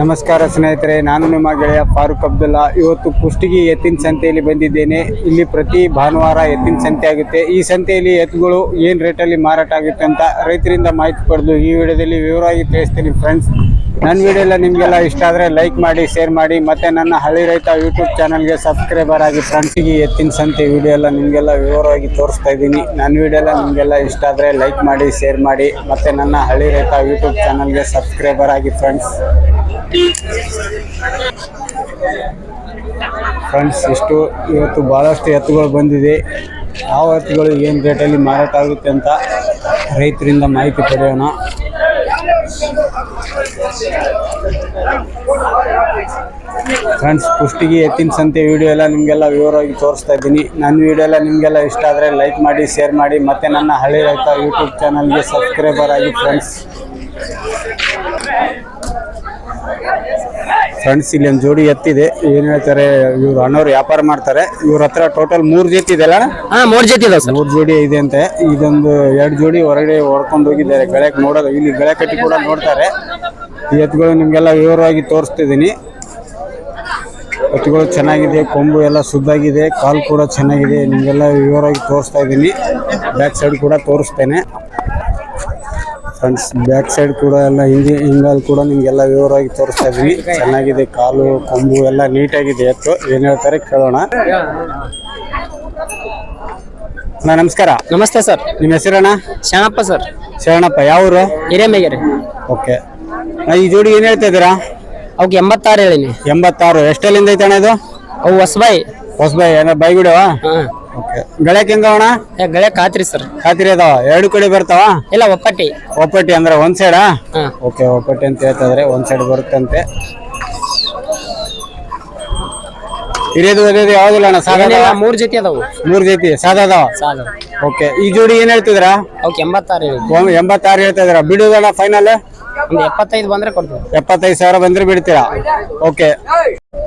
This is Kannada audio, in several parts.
ನಮಸ್ಕಾರ ಸ್ನೇಹಿತರೆ, ನಾನು ನಿಮ್ಮ ಗೆಳೆಯ ಫಾರೂಕ್ ಅಬ್ದುಲ್ಲಾ. ಇವತ್ತು ಕುಷ್ಟಗಿ ಎತ್ತಿನ ಸಂತೆಯಲ್ಲಿ ಬಂದಿದ್ದೇನೆ. ಇಲ್ಲಿ ಪ್ರತಿ ಭಾನುವಾರ ಎತ್ತಿನ ಸಂತೆ ಆಗುತ್ತೆ. ಈ ಸಂತೆಯಲ್ಲಿ ಎತ್ತುಗಳು ಏನು ರೇಟಲ್ಲಿ ಮಾರಾಟ ಆಗುತ್ತೆ ಅಂತ ರೈತರಿಂದ ಮಾಹಿತಿ ಪಡೆದು ಈ ವಿಡಿಯೋದಲ್ಲಿ ವಿವರವಾಗಿ ತಿಳಿಸ್ತೀನಿ ಫ್ರೆಂಡ್ಸ್ ನನ್ನ ವಿಡಿಯೋ ಎಲ್ಲ ನಿಮಗೆಲ್ಲ ಇಷ್ಟ ಆದರೆ ಲೈಕ್ ಮಾಡಿ ಶೇರ್ ಮಾಡಿ, ಮತ್ತು ನನ್ನ ಹಳ್ಳಿ ರೈತ ಯೂಟ್ಯೂಬ್ ಚಾನಲ್ಗೆ ಸಬ್ಸ್ಕ್ರೈಬರ್ ಆಗಿ ಫ್ರೆಂಡ್ಸಿಗೆ ಎತ್ತಿನ ಸಂತೆ ವಿಡಿಯೋ ಎಲ್ಲ ನಿಮಗೆಲ್ಲ ವಿವರವಾಗಿ ತೋರಿಸ್ತಾ ಇದ್ದೀನಿ. ನನ್ನ ವಿಡಿಯೋ ಎಲ್ಲ ನಿಮಗೆಲ್ಲ ಇಷ್ಟ ಆದರೆ ಲೈಕ್ ಮಾಡಿ ಶೇರ್ ಮಾಡಿ, ಮತ್ತು ನನ್ನ ಹಳ್ಳಿ ರೈತ ಯೂಟ್ಯೂಬ್ ಚಾನಲ್ಗೆ ಸಬ್ಸ್ಕ್ರೈಬರ್ ಆಗಿ ಫ್ರೆಂಡ್ಸ್ ಫ್ರೆಂಡ್ಸ್ ಇಷ್ಟು. ಇವತ್ತು ಭಾಳಷ್ಟು ಎತ್ತುಗಳು ಬಂದಿದೆ. ಯಾವ ಎತ್ತುಗಳು, ಏನು ರೇಟಲ್ಲಿ ಮಾರಾಟ ಆಗುತ್ತೆ ಅಂತ ರೈತರಿಂದ ಮಾಹಿತಿ ಪಡೆಯೋಣ. ಫ್ರೆಂಡ್ಸ್ ಪುಷ್ಟಿಗೆ ಎತ್ತಿನ ಸಂತೆ ವಿಡಿಯೋ ಎಲ್ಲ ನಿಮಗೆಲ್ಲ ವಿವರವಾಗಿ ತೋರಿಸ್ತಾ ಇದ್ದೀನಿ. ನನ್ನ ವಿಡಿಯೋ ಎಲ್ಲ ನಿಮಗೆಲ್ಲ ಇಷ್ಟ ಆದರೆ ಲೈಕ್ ಮಾಡಿ ಶೇರ್ ಮಾಡಿ, ಮತ್ತು ನನ್ನ ಹಳ್ಳಿ ರೈತ ಯೂಟ್ಯೂಬ್ ಚಾನಲ್ಗೆ ಸಬ್ಸ್ಕ್ರೈಬರ್ ಆಗಿ ಫ್ರೆಂಡ್ಸ್ ಫ್ರೆಂಡ್ಸ್ ಇಲ್ಲಿ ಒಂದು ಜೋಡಿ ಎತ್ತಿದೆ. ಏನು ಹೇಳ್ತಾರೆ ಇವ್ರು ಅಣ್ಣವ್ರು ವ್ಯಾಪಾರ ಮಾಡ್ತಾರೆ. ಇವ್ರ ಹತ್ರ ಟೋಟಲ್ ಮೂರು ಜೊತೆ ಇದೆಲ್ಲ ಹಾ ಮೂರ್ ಜೊತೆ ಇದೆ ಸರ್. ಮೂರು ಜೋಡಿ ಇದೆ ಅಂತೆ. ಇದೊಂದು ಎರಡು ಜೋಡಿ ಹೊರಗಡೆ ಹೊಡ್ಕೊಂಡು ಹೋಗಿದ್ದಾರೆ. ಗಳಕ್ ನೋಡೋದು. ಇಲ್ಲಿ ಗಳ ಕಟ್ಟಿ ಕೂಡ ನೋಡ್ತಾರೆ. ಈ ಎತ್ತುಗಳು ನಿಮಗೆಲ್ಲ ವಿವರವಾಗಿ ತೋರಿಸ್ತಿದ್ದೀನಿ. ಎತ್ತುಗಳು ಚೆನ್ನಾಗಿದೆ. ಕೊಂಬು ಎಲ್ಲ ಸುದ್ದಾಗಿದೆ ಕಾಲು ಕೂಡ ಚೆನ್ನಾಗಿದೆ. ನಿಮಗೆಲ್ಲ ವಿವರವಾಗಿ ತೋರಿಸ್ತಾ ಇದ್ದೀನಿ. ಬ್ಯಾಕ್ ಸೈಡ್ ಕೂಡ ತೋರಿಸ್ತೇನೆ. ಫ್ರೆಂಡ್ಸ್ ಬ್ಯಾಕ್ ಸೈಡ್ ಕೂಡ ಎಲ್ಲ ಹಿಂದಿ ಹಿಂಗಲ್ಲಿ ಕೂಡ ನಿಮಗೆಲ್ಲ ವಿವರವಾಗಿ ತೋರಿಸ್ತಾ ಇದ್ವಿ ಚೆನ್ನಾಗಿದೆ ಕಾಲು ಕೊಂಬು ಎಲ್ಲ ನೀಟಾಗಿದೆ. ಎತ್ತು ಏನು ಹೇಳ್ತಾರೆ ಕೇಳೋಣ. ಅಣ್ಣ ನಮಸ್ಕಾರ. ನಮಸ್ತೆ ಸರ್. ನಿಮ್ಮ ಹೆಸರಣ್ಣ? ಶರಣಪ್ಪ ಸರ್. ಶರಣಪ್ಪ ಯಾವೂರು ಹಿರೇಮೇಗೆರೆ. ಓಕೆ. ಈ ಜೋಡಿ ಏನು ಹೇಳ್ತಾ ಇದ್ದೀರಾ? ಅವಕ್ಕೆ ಎಂಬತ್ತಾರು ಹೇಳಿ ಎಂಬತ್ತಾರು. ಎಷ್ಟಲ್ಲಿಂದ ಐತೆ ಅಣ್ಣ ಇದು? ಅವು ಹೊಸಬಾಯಿ. ಹೊಸಬಾಯಿ ಏನೋ ಬೈಗುಡವ? ಹಾ ಓಕೆ ಗಳಕ್ಕೆ ಹೆಂಗ ಅಣ್ಣ? ಏ, ಗಳೆ ಖಾತ್ರಿ ಸರ್. ಖಾತ್ರಿ ಅದಾವ? ಎರಡು ಕಡೆ ಬರ್ತಾವ? ಇಲ್ಲ ಒಪ್ಪಟ್ಟಿ. ಒಪ್ಪಟ್ಟಿ ಅಂದ್ರೆ ಒಂದ್ ಸೈಡಾ ಹಾ. ಓಕೆ ಒಪ್ಪಟ್ಟಿ ಅಂತ ಹೇಳ್ತಾದ್ರೆ ಒಂದ್ ಸೈಡ್ ಬರುತ್ತಂತೆ. ಹಿರಿಯದು ಓದೋದು ಯಾವ್ದಿಲ್ಲ ಅಣ್ಣ? ಸಾದ ಏನಿಲ್ಲ ಮೂರ್ ಜೊತೆ ಅದಾವು. ಮೂರ್ ಜೊತೆ? ಸಾದ ಅದಾವ? ಸಾಲ ಓಕೆ ಈ ಜೋಡಿ ಏನ್ ಹೇಳ್ತಿದ್ರ ಅವಕ್ಕೆ ಎಂಬತ್ತಾರು ಹೇಳಿನಿ ಒಂದ್ ಎಂಬತ್ತಾರು ಹೇಳ್ತಾ ಇದ್ದೀರಾ ಬಿಡುದಣ್ಣ ಫೈನಲ್ ಒಂದು ಎಪ್ಪತ್ತೈದು ಬಂದ್ರೆ ಕೊಡ್ತೀವಿ. ಎಪ್ಪತ್ತೈದು ಸಾವಿರ ಬಂದ್ರೆ ಬಿಡ್ತೀರಾ? ಓಕೆ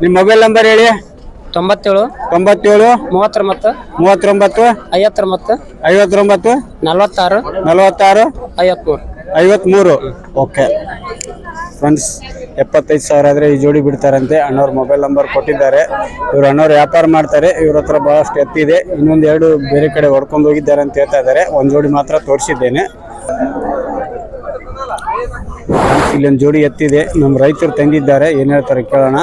ನಿಮ್ಮ ಮೊಬೈಲ್ ನಂಬರ್ ಹೇಳಿ. ತೊಂಬತ್ತೇಳು ತೊಂಬತ್ತೇಳು ಮೂವತ್ತೊಂಬತ್ತು ಮೂವತ್ತೊಂಬತ್ತು ಐವತ್ತೊಂಬತ್ತು ಐವತ್ತೊಂಬತ್ತು ನಲವತ್ತಾರು ನಲವತ್ತಾರು ಐವತ್ಮೂರು ಐವತ್ಮೂರು. ಓಕೆ. ಫ್ರೆಂಡ್ಸ್ ಎಪ್ಪತ್ತೈದು ಸಾವಿರ ಆದರೆ ಈ ಜೋಡಿ ಬಿಡ್ತಾರಂತೆ. ಅಣ್ಣವ್ರ ಮೊಬೈಲ್ ನಂಬರ್ ಕೊಟ್ಟಿದ್ದಾರೆ. ಇವರು ಅಣ್ಣವ್ರು ವ್ಯಾಪಾರ ಮಾಡ್ತಾರೆ. ಇವ್ರ ಹತ್ರ ಭಾಳಷ್ಟು ಎತ್ತಿದೆ ಇನ್ನೊಂದು ಎರಡು ಬೇರೆ ಕಡೆ ಹೊಡ್ಕೊಂಡು ಹೋಗಿದ್ದಾರೆ ಅಂತ ಹೇಳ್ತಾ ಇದ್ದಾರೆ. ಒಂದು ಜೋಡಿ ಮಾತ್ರ ತೋರಿಸಿದ್ದೇನೆ. ಇಲ್ಲೊಂದು ಜೋಡಿ ಎತ್ತಿದೆ. ನಮ್ಮ ರೈತರು ತಂದಿದ್ದಾರೆ. ಏನು ಹೇಳ್ತಾರೆ ಕೇಳೋಣ.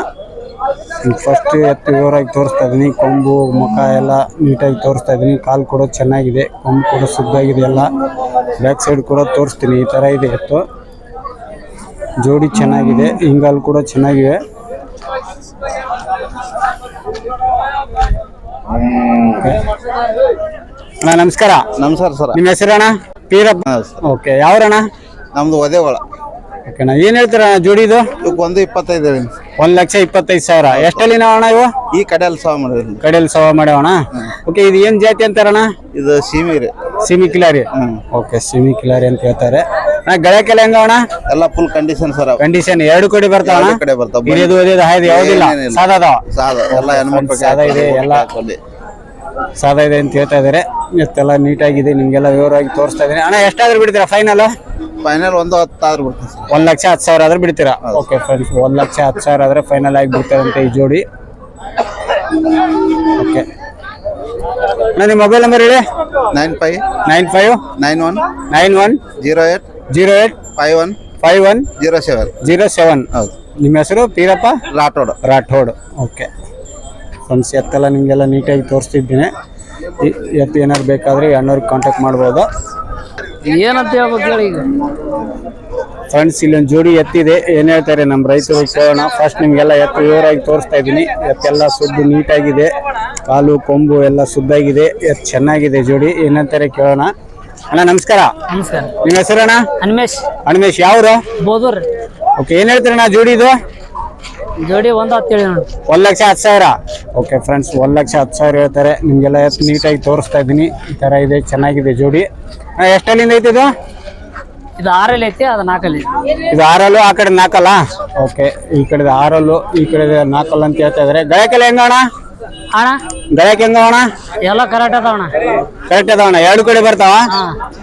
ಫಸ್ಟ್ ಎತ್ತು ವಿವರವಾಗಿ ತೋರಿಸ್ತಾ ಇದ್ದೀನಿ ಕೊಂಬು ಮುಖ ಎಲ್ಲ ನೀಟಾಗಿ ತೋರಿಸ್ತಾ ಇದ್ದೀನಿ ಕಾಲು ಕೂಡ ಚೆನ್ನಾಗಿದೆ. ಕೊಂಬು ಕೂಡ ಸುದ್ದಾಗಿದೆ ಎಲ್ಲ. ಬ್ಯಾಕ್ ಸೈಡ್ ಕೂಡ ತೋರಿಸ್ತೀನಿ. ಈ ಥರ ಇದೆ ಎತ್ತು. ಜೋಡಿ ಚೆನ್ನಾಗಿದೆ. ಹಿಂಗಾಲು ಕೂಡ ಚೆನ್ನಾಗಿವೆ ಅಣ್ಣ ನಮಸ್ಕಾರ. ನಮಸ್ಕಾರ ಸರ್. ನಿಮ್ಮ ಹೆಸರಣ್ಣ? ಪೀರಪ್ಪ. ಓಕೆ ಯಾವ್ರಣ್ಣ? ನಮ್ದು ಒದೇವಳ ಓಕೆ ಅಣ್ಣ ಏನು ಹೇಳ್ತೀರ ಜೋಡಿದು ಇವಕ್ಕೆ ಒಂದು ಇಪ್ಪತ್ತೈದು ಹೇಳಿ. ಒಂದು ಲಕ್ಷ ಇಪ್ಪತ್ತೈದು ಸಾವಿರ. ಎಷ್ಟಲ್ಲಿ ಅಣ್ಣ ಇವು? ಈ ಕಡೆಯಲ್ಲಿ ಸಾವ ಮಾಡಿದ್ರಿ ಕಡೆಯಲ್ಲಿ ಸವ ಮಾಡ್ಯಾವಣ ಓಕೆ ಇದು ಏನ್ ಜಾತಿ ಅಂತಾರಣ್ಣ ಇದು ಸೀಮಿ ರೀ. ಸಿಮಿ ಕಿಲಾರಿ. ಓಕೆ ಸಿಮಿ ಕಿಲಾರಿ ಅಂತ ಹೇಳ್ತಾರೆ. ಅಣ್ಣ ಗಳಕ್ಕೆಲ್ಲ ಹೆಂಗ ಅಣ್ಣ? ಎಲ್ಲ ಫುಲ್ ಕಂಡೀಷನ್ ಸರ್ ಕಂಡೀಷನ್ ಎರಡು ಕಡೆ ಬರ್ತಾವಣ ಅಣ್ಣ? ಕಡೆ ಬರ್ತಾವ. ಹಿರಿಯದು ಓದಿದ ಹಾಯ್ದು ಯಾವ್ದಿಲ್ಲ. ಸಾದ ಅದಾವ? ಸಾದ ಎಲ್ಲ ಹೆಣ್ಮಕ್ಳು ಸಾದ ಇದೆ ಎಲ್ಲ. ಸಾದಾ ಇದೆ ಅಂತ ಹೇಳ್ತಾ ಇದಾರೆ. ಎಷ್ಟೆಲ್ಲ ನೀಟಾಗಿದೆ ನಿಮ್ಗೆಲ್ಲ ವಿವರವಾಗಿ ತೋರಿಸ್ತಾ ಇದ್ದೀನಿ. ಅಣ್ಣ ಎಷ್ಟಾದ್ರೂ ಬಿಡ್ತೀರಾ ಫೈನಲ್ ಫೈನಲ್ ಒಂದು ಹತ್ತಾದ್ರು ಬಿಡ್ತೀನಿ ಸರ್. ಒಂದ್ ಲಕ್ಷ ಹತ್ತು ಸಾವಿರ ಆದ್ರೆ ಬಿಡ್ತೀರಾ? ಓಕೆ ಫ್ರೆಂಡ್ಸ್ ಒಂದ್ ಲಕ್ಷ ಹತ್ತು ಸಾವಿರ ಆದ್ರೆ ಫೈನಲ್ ಆಗಿ ಬಿಡ್ತಾರಂತೆ ಈ ಜೋಡಿ. ಓಕೆ ಅಣ್ಣ ನಿಮ್ಮ ಮೊಬೈಲ್ ನಂಬರ್ ಹೇಳಿ? Nine five nine five nine one nine one zero eight zero eight five one five one zero seven zero seven ಹೌದು. ನಿಮ್ಮ ಹೆಸರು? ಪೀರಪ್ಪ? ರಾಠೋಡ್. ರಾಠೋಡ್. ಓಕೆ ಫ್ರೆಂಡ್ಸ್ ಎತ್ತೆಲ್ಲ ನಿಮಗೆಲ್ಲ ನೀಟಾಗಿ ತೋರಿಸ್ತಿದ್ದೀನಿ. ಎತ್ತು ಏನಾದ್ರು ಬೇಕಾದರೆ ಅಣ್ಣವ್ರಿಗೆ ಕಾಂಟ್ಯಾಕ್ಟ್ ಮಾಡ್ಬೋದು. ಏನಂತ ಹೇಳ್ಬೇಕು ಹೇಳಿ ಈಗ? ಫ್ರೆಂಡ್ಸ್ ಇಲ್ಲೊಂದು ಜೋಡಿ ಎತ್ತಿದೆ. ಏನ್ ಹೇಳ್ತಾರೆ ನಮ್ಮ ರೈತರು ಕೇಳೋಣ. ಫಸ್ಟ್ ನಿಮಗೆಲ್ಲ ಎತ್ತು ವಿವರಾಗಿ ತೋರಿಸ್ತಾ ಇದ್ದೀನಿ. ಎತ್ತೆಲ್ಲ ಸುದ್ದು ನೀಟಾಗಿದೆ. ಕಾಲು ಕೊಂಬು ಎಲ್ಲ ಸುದ್ದಾಗಿದೆ. ಎತ್ತು ಚೆನ್ನಾಗಿದೆ ಜೋಡಿ. ಏನಂತಾರೆ ಕೇಳೋಣ. ಅಣ್ಣ ನಮಸ್ಕಾರ. ನಮಸ್ಕಾರ. ನಿಮ್ಮ ಹೆಸರಣ್ಣ? ಹನುಮೇಶ್. ಹನುಮೇಶ್ ಯಾವ್ರು? ಬೋದೂರ್. ಓಕೆ ಏನು ಹೇಳ್ತೀರಣ್ಣ ಜೋಡಿದು ಜೋಡಿ ಒಂದು ಹೇಳಿ ನೋಡಿ. ಒಂದ್ ಲಕ್ಷ ಹತ್ತು ಸಾವಿರ. ಓಕೆ ಫ್ರೆಂಡ್ಸ್ ಒಂದ್ ಲಕ್ಷ ಹತ್ತು ಸಾವಿರ ಹೇಳ್ತಾರೆ. ನಿಮ್ಗೆಲ್ಲ ಎಷ್ಟು ನೀಟಾಗಿ ತೋರಿಸ್ತಾ ಇದ್ದೀನಿ. ಈ ತರ ಇದೆ ಚೆನ್ನಾಗಿದೆ ಜೋಡಿ. ಎಷ್ಟಲ್ಲಿಂದ ಐತಿ ಇದು? ಇದು ಆರಲ್ಲಿ ಐತಿ ಅದು ನಾಲ್ಕಲ್ಲಿ ಇದು ಆರಲ್ಲು ಆ ಕಡೆ ನಾಲ್ಕಲ್ಲ ಓಕೆ ಈ ಕಡೆ ಆರಲ್ಲು ಈ ಕಡೆ ನಾಲ್ಕಲ್ಲ ಅಂತ ಹೇಳ್ತಾ ಇದಾರೆ. ಗಳಕೆಲ್ಲ ಹೆಂಗ ಅಣ್ಣ? ಅಣ್ಣ? ಗಳಕ್ಕೆ ಹೆಂಗ ಅಣ್ಣ? ಎಲ್ಲ ಕರೆಕ್ಟ್ ಅದಾವಣ ಕರೆಕ್ಟ್ ಅದಾವಣ್ಣ ಎರಡು ಕಡೆ ಬರ್ತಾವ?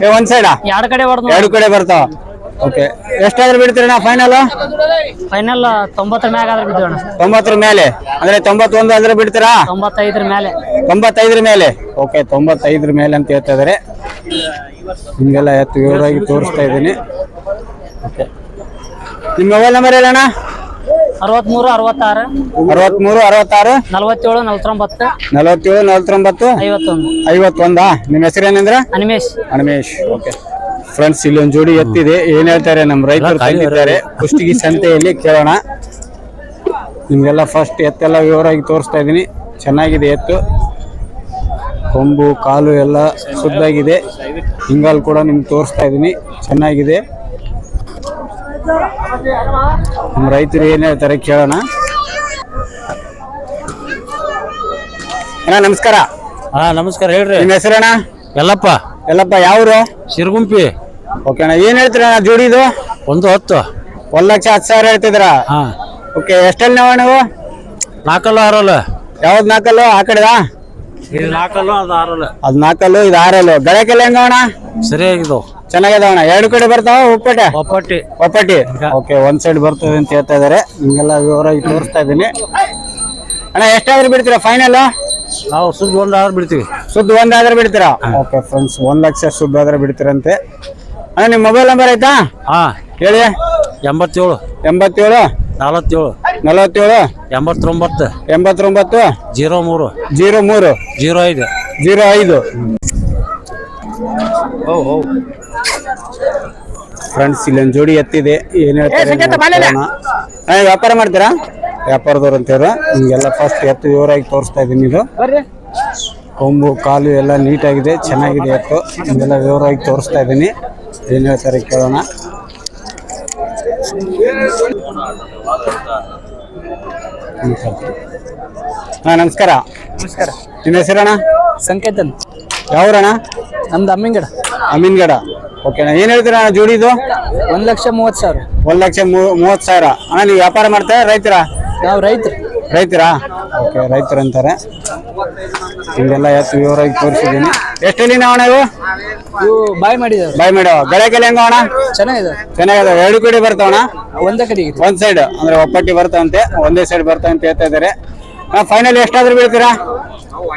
ಏ ಒಂದ್ ಸೈಡಾ ಎರಡು ಕಡೆ ಹೊಡೆದು ಎರಡು ಕಡೆ ಬರ್ತಾವ? ಓಕೆ. ಎಷ್ಟಾದ್ರೂ ಬಿಡ್ತೀರಣ್ಣ ಫೈನಲ್ ಫೈನಲ್ ತೊಂಬತ್ತರ ಮ್ಯಾಗ ಆದ್ರೆ ಬಿದ್ದು ಅಣ್ಣ. ತೊಂಬತ್ತರ ಮೇಲೆ. ಅಂದ್ರೆ ತೊಂಬತ್ತೊಂದು ಅಂದ್ರೆ ಬಿಡ್ತೀರಾ? ತೊಂಬತ್ತೈದರ ಮೇಲೆ. ತೊಂಬತ್ತೈದರ ಮೇಲೆ. ಓಕೆ ತೊಂಬತ್ತೈದರ ಮೇಲೆ ಅಂತ ಹೇಳ್ತಾ ಇದಾರೆ. ನಿಮಗೆಲ್ಲ ಎತ್ತು ವಿವರವಾಗಿ ತೋರಿಸ್ತಾ ಇದ್ದೀನಿ. ಓಕೆ. ನಿಮ್ಮ ಮೊಬೈಲ್ ನಂಬರ್ ಏನಣ್ಣ ಅರವತ್ಮೂರು ಅರವತ್ತಾರು. ಅರವತ್ಮೂರು ಅರವತ್ತಾರು. ನಲವತ್ತೇಳು ನಲವತ್ತೊಂಬತ್ತು. ನಲವತ್ತೇಳು ನಲವತ್ತೊಂಬತ್ತು. ಐವತ್ತೊಂದು. ಐವತ್ತೊಂದಾ? ನಿಮ್ಮ ಹೆಸರೇನಂದ್ರೆ ಅನಿಮೇಶ್. ಅನಿಮೇಶ್. ಓಕೆ. ಫ್ರೆಂಡ್ಸ್ ಇಲ್ಲಿ ಒಂದು ಜೋಡಿ ಎತ್ತಿದೆ. ಏನ್ ಹೇಳ್ತಾರೆ? ನಮ್ಮ ರೈತರು ತಂದಿದ್ದಾರೆ. ಕುಷ್ಟಗಿ ಸಂತೆಯಲ್ಲಿ ಕೇಳೋಣ. ನಿಮ್ಗೆಲ್ಲ ಫಸ್ಟ್ ಎತ್ತೆಲ್ಲ ವಿವರವಾಗಿ ತೋರಿಸ್ತಾ ಇದ್ದೀನಿ. ಚೆನ್ನಾಗಿದೆ ಎತ್ತು. ಕೊಂಬು ಕಾಲು ಎಲ್ಲ ಶುದ್ಧಾಗಿದೆ. ಹಿಂಗಾಲ್ ಕೂಡ ನಿಮ್ಗೆ ತೋರಿಸ್ತಾ ಇದ್ದೀನಿ. ಚೆನ್ನಾಗಿದೆ. ನಮ್ಮ ರೈತರು ಏನ್ ಹೇಳ್ತಾರೆ ಕೇಳೋಣ. ಅಣ್ಣ ನಮಸ್ಕಾರ. ಹಾ ನಮಸ್ಕಾರ ಹೇಳ್ರಿ. ನಿಮ್ಮ ಹೆಸರಣ್ಣ? ಎಲ್ಲಪ್ಪ ಎಲ್ಲಪ್ಪ ಯಾವ್ರು? ಶಿರ್ಗುಂಪಿ. ಓಕೆ ಅಣ್ಣ ಏನ್ ಹೇಳ್ತೀರ ಜೋಡಿದು ಒಂದು ಹತ್ತು. ಒಂದ್ ಲಕ್ಷ ಹತ್ತು ಸಾವಿರ ಹೇಳ್ತಿದ್ರ ಹಾ. ಓಕೆ ಎಷ್ಟಲ್ಲಿ ನಾವು ನೀವು ನಾಲ್ಕಲ್ಲು ಆರಲ್ಲು. ಯಾವ್ದು ನಾಲ್ಕಲ್ಲು? ಆ ಕಡೆದಾ? ಇದು ನಾಲ್ಕಲ್ಲು ಅದು ಆರಲ್ಲ. ಅದ್ ನಾಲ್ಕಲ್ಲು ಇದು ಆರಲ್ಲು. ಅಣ್ಣ? ಹೆಂಗವಣ ಚೆನ್ನಾಗಿದೆ ಅಣ್ಣ. ಎರಡು ಕಡೆ ಬರ್ತಾವ ಉಪ್ಪಟ್ಟೆ? ಒಪ್ಪಟ್ಟಿ. ಒಪ್ಪಟ್ಟಿ. ಓಕೆ ಒಂದ್ ಸೈಡ್ ಬರ್ತದೆ ಅಂತ ಹೇಳ್ತಾ ಇದಾರೆ. ನಿಮ್ಗೆಲ್ಲ ವಿವರವಾಗಿ ತೋರಿಸ್ತಾ ಇದ್ದೀನಿ. ಅಣ್ಣ ಎಷ್ಟಾದ್ರೂ ಬಿಡ್ತೀರಾ ಫೈನಲ್ ನಾವು ಸುದ್ದಿ ಒಂದಾದ್ರೂ ಬಿಡ್ತೀವಿ. ಸುದ್ದು ಒಂದಾದ್ರೆ ಬಿಡ್ತೀರಾ? ಓಕೆ ಫ್ರೆಂಡ್ಸ್ ಒಂದ್ ಲಕ್ಷ ಸುದ್ದು ಆದ್ರೆ ಬಿಡ್ತೀರಂತೆ. ಅಣ್ಣ ನಿಮ್ಮ ಮೊಬೈಲ್ ನಂಬರ್ ಐತಾ ಹಾ. ಹೇಳಿ. ಎಂಬತ್ತೇಳು. ಎಂಬತ್ತೇಳು. ನಲವತ್ತೇಳು. ನಲವತ್ತೇಳು. ಎಂಬತ್ತೊಂಬತ್ತು. ಎಂಬತ್ತೊಂಬತ್ತು. ಜೀರೋ ಮೂರು. ಜೀರೋ ಮೂರು. ಜೀರೋ ಐದು. ಜೀರೋ ಐದು. ಫ್ರೆಂಡ್ಸ್ ಇಲ್ಲೊಂದು ಜೋಡಿ ಎತ್ತಿದೆ. ಏನ್ ಹೇಳ್ತಾರೆ. ವ್ಯಾಪಾರ ಮಾಡ್ತೀರಾ? ವ್ಯಾಪಾರದವ್ರು ಅಂತೇವ್ರು ನಿಮ್ಗೆಲ್ಲ ಫಸ್ಟ್ ಎತ್ತು ವಿವರವಾಗಿ ತೋರಿಸ್ತಾ ಇದ್ದೀನಿ ಇದು. ಕೊಂಬು ಕಾಲು ಎಲ್ಲ ನೀಟಾಗಿದೆ ಚೆನ್ನಾಗಿದೆ ಎತ್ತು. ನಿಮ್ಗೆಲ್ಲ ವಿವರವಾಗಿ ತೋರಿಸ್ತಾ ಇದ್ದೀನಿ. ಏನ್ ಹೇಳ್ತಾರೆ ಕೇಳೋಣ. ಹಾ ನಮಸ್ಕಾರ. ನಮಸ್ಕಾರ. ನಿಮ್ಮ ಹೆಸರಣ್ಣ? ಸಂಕೇತ ಯಾವ್ರಣ್ಣ? ನಮ್ದು ಅಮ್ಮಿಂಗಡ ಅಮೀನ್ಗಡ ಓಕೆ ಏನ್ ಹೇಳ್ತೀರಾ ಅಣ್ಣ ಜೋಡಿದು ಒಂದ್ ಲಕ್ಷ ಮೂವತ್ ಸಾವಿರ. ಒಂದ್ ಲಕ್ಷ ಮೂವತ್ ಸಾವಿರ. ಅಣ್ಣ ನೀವು ವ್ಯಾಪಾರ ಮಾಡ್ತಾ ರೈತರ? ನಾವು ರೈತರು. ರೈತರಾ? ಓಕೆ ರೈತರು ಅಂತಾರೆ. ಹಿಂಗೆಲ್ಲ ಎತ್ತು ವಿವರವಾಗಿ ತೋರಿಸಿದ್ದೀನಿ. ಎಷ್ಟಲ್ಲಿ ಅಣ್ಣ ಇವು? ಇವು ಬಾಯ್ ಮಾಡಿದಾವೆ. ಬಾಯ್ ಮೇಡವ್ ಗಳಕೆಲ್ಲ ಹೆಂಗ ಅಣ್ಣ? ಚೆನ್ನಾಗಿದೆ. ಚೆನ್ನಾಗಿದೆ. ಎರಡು ಕಡೆ ಬರ್ತಾವಣ ಒಂದೇ ಕಡೆಗೆ ಒಂದ್ ಸೈಡ್ ಅಂದ್ರೆ ಒಪ್ಪಟ್ಟಿ ಬರ್ತಾವಂತೆ ಒಂದೇ ಸೈಡ್ ಬರ್ತಂತೆ ಹೇಳ್ತಾ ಇದಾರೆ ಫೈನಲ್ ಎಷ್ಟಾದ್ರೂ ಬೀಳ್ತೀರಾ?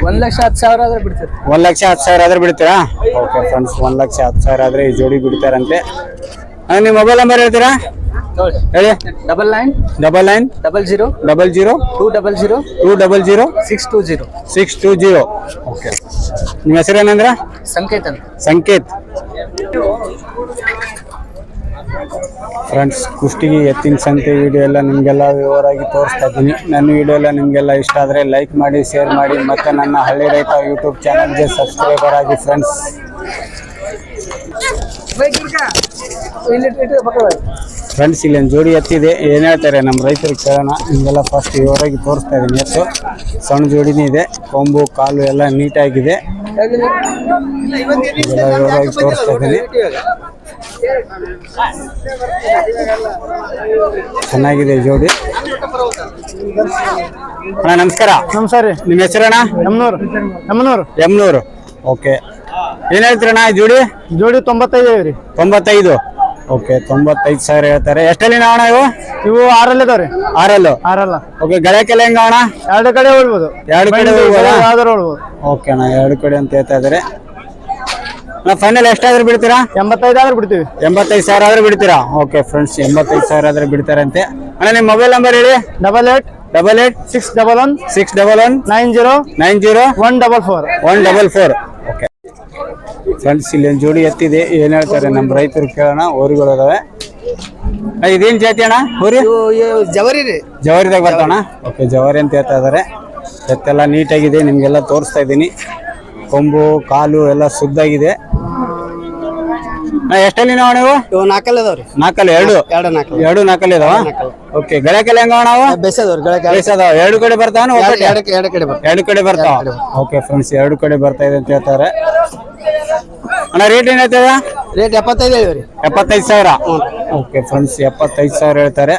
ಒಂದ್ ಲಕ್ಷ ಹತ್ತು ಸಾವಿರ ಆದ್ರೆ ಬಿಡ್ತೀರಾ ಒಂದ್ ಲಕ್ಷ ಹತ್ತು ಸಾವಿರ ಆದ್ರೆ ಬಿಡ್ತೀರಾ? ಓಕೆ ಫ್ರೆಂಡ್ಸ್ ಒಂದ್ ಲಕ್ಷ ಹತ್ತು ಸಾವಿರ ಆದ್ರೆ ಈ ಜೋಡಿ ಬಿಡ್ತಾರಂತೆ. ನಿಮ್ ನಿಮ್ಮ ಮೊಬೈಲ್ ನಂಬರ್ ಹೇಳ್ತೀರಾ? ಹೇಳಿ. Double nine double nine double zero double zero two double zero two double zero six two zero six two zero okay ನಿಮ್ಮ ಹೆಸರೇನಂದ್ರ ಸಂಕೇತನ್ ಸಂಕೇತ್ ಫ್ರೆಂಡ್ಸ್ ಕುಷ್ಟಿಗೆ ಎತ್ತಿನ ಸಂತೆ ವಿಡಿಯೋ ಎಲ್ಲ ನಿಮಗೆಲ್ಲ ವಿವರವಾಗಿ ತೋರಿಸ್ತಾ ಇದ್ದೀನಿ. ನನ್ನ ವಿಡಿಯೋ ಎಲ್ಲ ನಿಮಗೆಲ್ಲ ಇಷ್ಟ ಆದರೆ ಲೈಕ್ ಮಾಡಿ ಶೇರ್ ಮಾಡಿ ಮತ್ತು ನನ್ನ ಹಳ್ಳಿ ರೈತ ಯೂಟ್ಯೂಬ್ ಚಾನಲ್ಗೆ ಸಬ್ಸ್ಕ್ರೈಬರ್ ಆಗಿ ಫ್ರೆಂಡ್ಸ್ ಫ್ರೆಂಡ್ಸ್ ಇಲ್ಲಿ ಒಂದು ಜೋಡಿ ಎತ್ತಿದೆ ಏನು ಹೇಳ್ತಾರೆ ನಮ್ಮ ರೈತರಿಗೆ ಕೇಳೋಣ. ಹಿಂಗೆಲ್ಲ ಫಸ್ಟ್ ಇವರಾಗಿ ತೋರಿಸ್ತಾ ಇದ್ದೀನಿ ಎತ್ತು. ಸಣ್ಣ ಜೋಡಿನೇ ಇದೆ. ಕೊಂಬು ಕಾಲು ಎಲ್ಲ ನೀಟಾಗಿದೆ. ಎಲ್ಲ ವಿವರವಾಗಿ ತೋರಿಸ್ತಾ ಇದ್ದೀನಿ ಚೆನ್ನಾಗಿದೆ ಜೋಡಿ. ಅಣ್ಣ ನಮಸ್ಕಾರ. ನಮಸ್ಕಾರ ರೀ. ನಿಮ್ಮ ಹೆಸರಣ್ಣ? ಯಮ್ನೂರು. ಯಮ್ನೂರು. ಎಮ್ನೂರು ಓಕೆ. ಏನು ಹೇಳ್ತೀರಣ್ಣ ಜೋಡಿ? ಜೋಡಿ ತೊಂಬತ್ತೈದು ರೀ. ತೊಂಬತ್ತೈದು. ಓಕೆ ತೊಂಬತ್ತೈದು ಸಾವಿರ ಹೇಳ್ತಾರೆ. ಎಷ್ಟಲ್ಲಿ ಅಣ್ಣ ಇವು? ಇವು ಆರಲ್ಲಿ ಇದಾವ್ರಿ ಆರಲ್ಲು? ಆರಲ್ಲ. ಓಕೆ ಗಳಕ್ಕೆಲ್ಲ ಹೆಂಗ ಅಣ್ಣ? ಎರಡು ಕಡೆ ಹೋಗ್ಬೋದು. ಎರಡು ಕಡೆ ಹೋಗ್ಬೋದಾ? ಯಾವ್ದಾರು ಹೋಗ್ಬೋದು. ಓಕೆ ಅಣ್ಣ ಎರಡು ಕಡೆ ಅಂತ ಹೇಳ್ತಾ ಇದ್ದಾರೆ ಫೈನಲ್ ಎಷ್ಟಾದ್ರೂ ಬಿಡ್ತೀರಾ? ಎಂಬತ್ತೈದು ಆದ್ರೆ ಬಿಡ್ತೀವಿ. ಎಂಬತ್ತೈದು ಸಾವಿರ ಆದ್ರೆ ಬಿಡ್ತೀರಾ? ಓಕೆ ಫ್ರೆಂಡ್ಸ್ ಎಂಬತ್ತೈದು ಸಾವಿರ ಆದ್ರೆ ಬಿಡ್ತಾರಂತೆ. ಅಣ್ಣ ನಿಮ್ಮ ಮೊಬೈಲ್ ನಂಬರ್ ಹೇಳಿ. Double eight double eight six double one six double one nine zero nine zero one double four one double four okay friends ಇಲ್ಲಿ ಒಂದು ಜೋಡಿ ಎತ್ತಿದೆ. ಏನ್ ಹೇಳ್ತಾರೆ ನಮ್ಮ ರೈತರು ಕೇಳೋಣ. ಅಣ್ಣ, ಇದೇನ್ ಜಾತಿ ಅಣ್ಣ? ಊರಿ? ಜವರಿ ರೀ. ಜವಾರಿದಾಗ ಬರ್ತಾವಣ ಓಕೆ ಜವರಿ ಅಂತ ಹೇಳ್ತಾ ಇದಾರೆ. ಎತ್ತೆಲ್ಲ ನೀಟಾಗಿದೆ. ನಿಮಗೆಲ್ಲ ತೋರಿಸ್ತಾ ಇದ್ದೀನಿ. ಕೊಂಬು ಕಾಲು ಎಲ್ಲ ಶುದ್ಧಾಗಿದೆ ಎಷ್ಟಲ್ಲಿ ನಾವು ನೀವು? ಇವು ನಾಲ್ಕಲ್ಲಿ ಅದಾವ್ರಿ ನಾಲ್ಕಲ್ಲಿ? ಎರಡು? ಎರಡು ನಾಲ್ಕಲ್ಲಿ. ಎರಡು ನಾಲ್ಕಲ್ಲಿ ಇದಾವ? ಓಕೆ ಗಳಕ್ಕೆಲ್ಲ ಹೆಂಗ ನಾವು ಬೆಸದವ್ರಿ ಬೇಸದಾವ ಎರಡು. ಕಡೆ ಬರ್ತಾವ ಎರಡು ಎರಡು ಕಡೆ ಬರ್ತಾರೆ ಎರಡು ಕಡೆ ಬರ್ತಾವ. ಓಕೆ ಫ್ರೆಂಡ್ಸ್ ಎರಡು ಕಡೆ ಬರ್ತಾ ಇದೆ ಅಂತ ಹೇಳ್ತಾರೆ. ಅಣ್ಣ ರೇಟ್ ಏನ್ ಹೇಳ್ತದ ರೇಟ್ ಎಪ್ಪತ್ತೈದು ಹೇಳಿವ್ರಿ. ಎಪ್ಪತ್ತೈದು ಸಾವಿರ. ಓಕೆ ಫ್ರೆಂಡ್ಸ್ ಎಪ್ಪತ್ತೈದು ಸಾವಿರ ಹೇಳ್ತಾರೆ.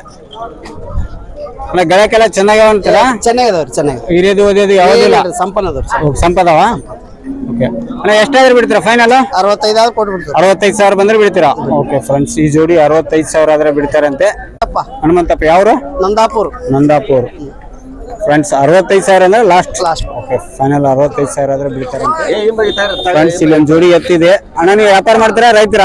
ಅಣ್ಣ ಗಳಕ್ಕೆಲ್ಲ ಚೆನ್ನಾಗಿ ಅಂತಾರ? ಚೆನ್ನಾಗಿದಾವ್ರಿ ಚೆನ್ನಾಗಿ ಹಿರಿಯದು ಓದಿಯೋದು ಯಾವುದಿಲ್ಲ? ಸಂಪನ್ನ ಅದಾವ್ರಿ ಸಂಪದವ? ಓಕೆ ಅಣ್ಣ ಎಷ್ಟಾದ್ರೂ ಬಿಡ್ತೀರಾ ಫೈನಲ್ ಅರವತ್ತೈದು ಆದ್ರೆ ಕೊಟ್ಬಿಡ್ತೀವಿ. ಅರವತ್ತೈದು ಸಾವಿರ ಬಂದ್ರೆ ಬಿಡ್ತೀರಾ? ಓಕೆ ಫ್ರೆಂಡ್ಸ್ ಈ ಜೋಡಿ ಅರವತ್ತೈದು ಸಾವಿರ ಆದ್ರೆ ಬಿಡ್ತಾರಂತೆ. ಹನುಮಂತಪ್ಪ ಯಾವ್ರು? ನಂದಾಪುರ್. ನಂದಾಪುರ್. ಫ್ರೆಂಡ್ಸ್ ಅರವತ್ತೈದು ಸಾವಿರ ಅಂದ್ರೆ ಲಾಸ್ಟ್ ಲಾಸ್ಟ್ ಓಕೆ ಫೈನಲ್ ಅರವತ್ತೈದು ಸಾವಿರ ಆದ್ರೆ ಬಿಡ್ತಾರಂತೆ ಫ್ರೆಂಡ್ಸ್ ಇಲ್ಲೊಂದು ಜೋಡಿ ಎತ್ತಿದೆ. ಅಣ್ಣ ನೀವು ವ್ಯಾಪಾರ ಮಾಡ್ತೀರಾ ರೈತರ?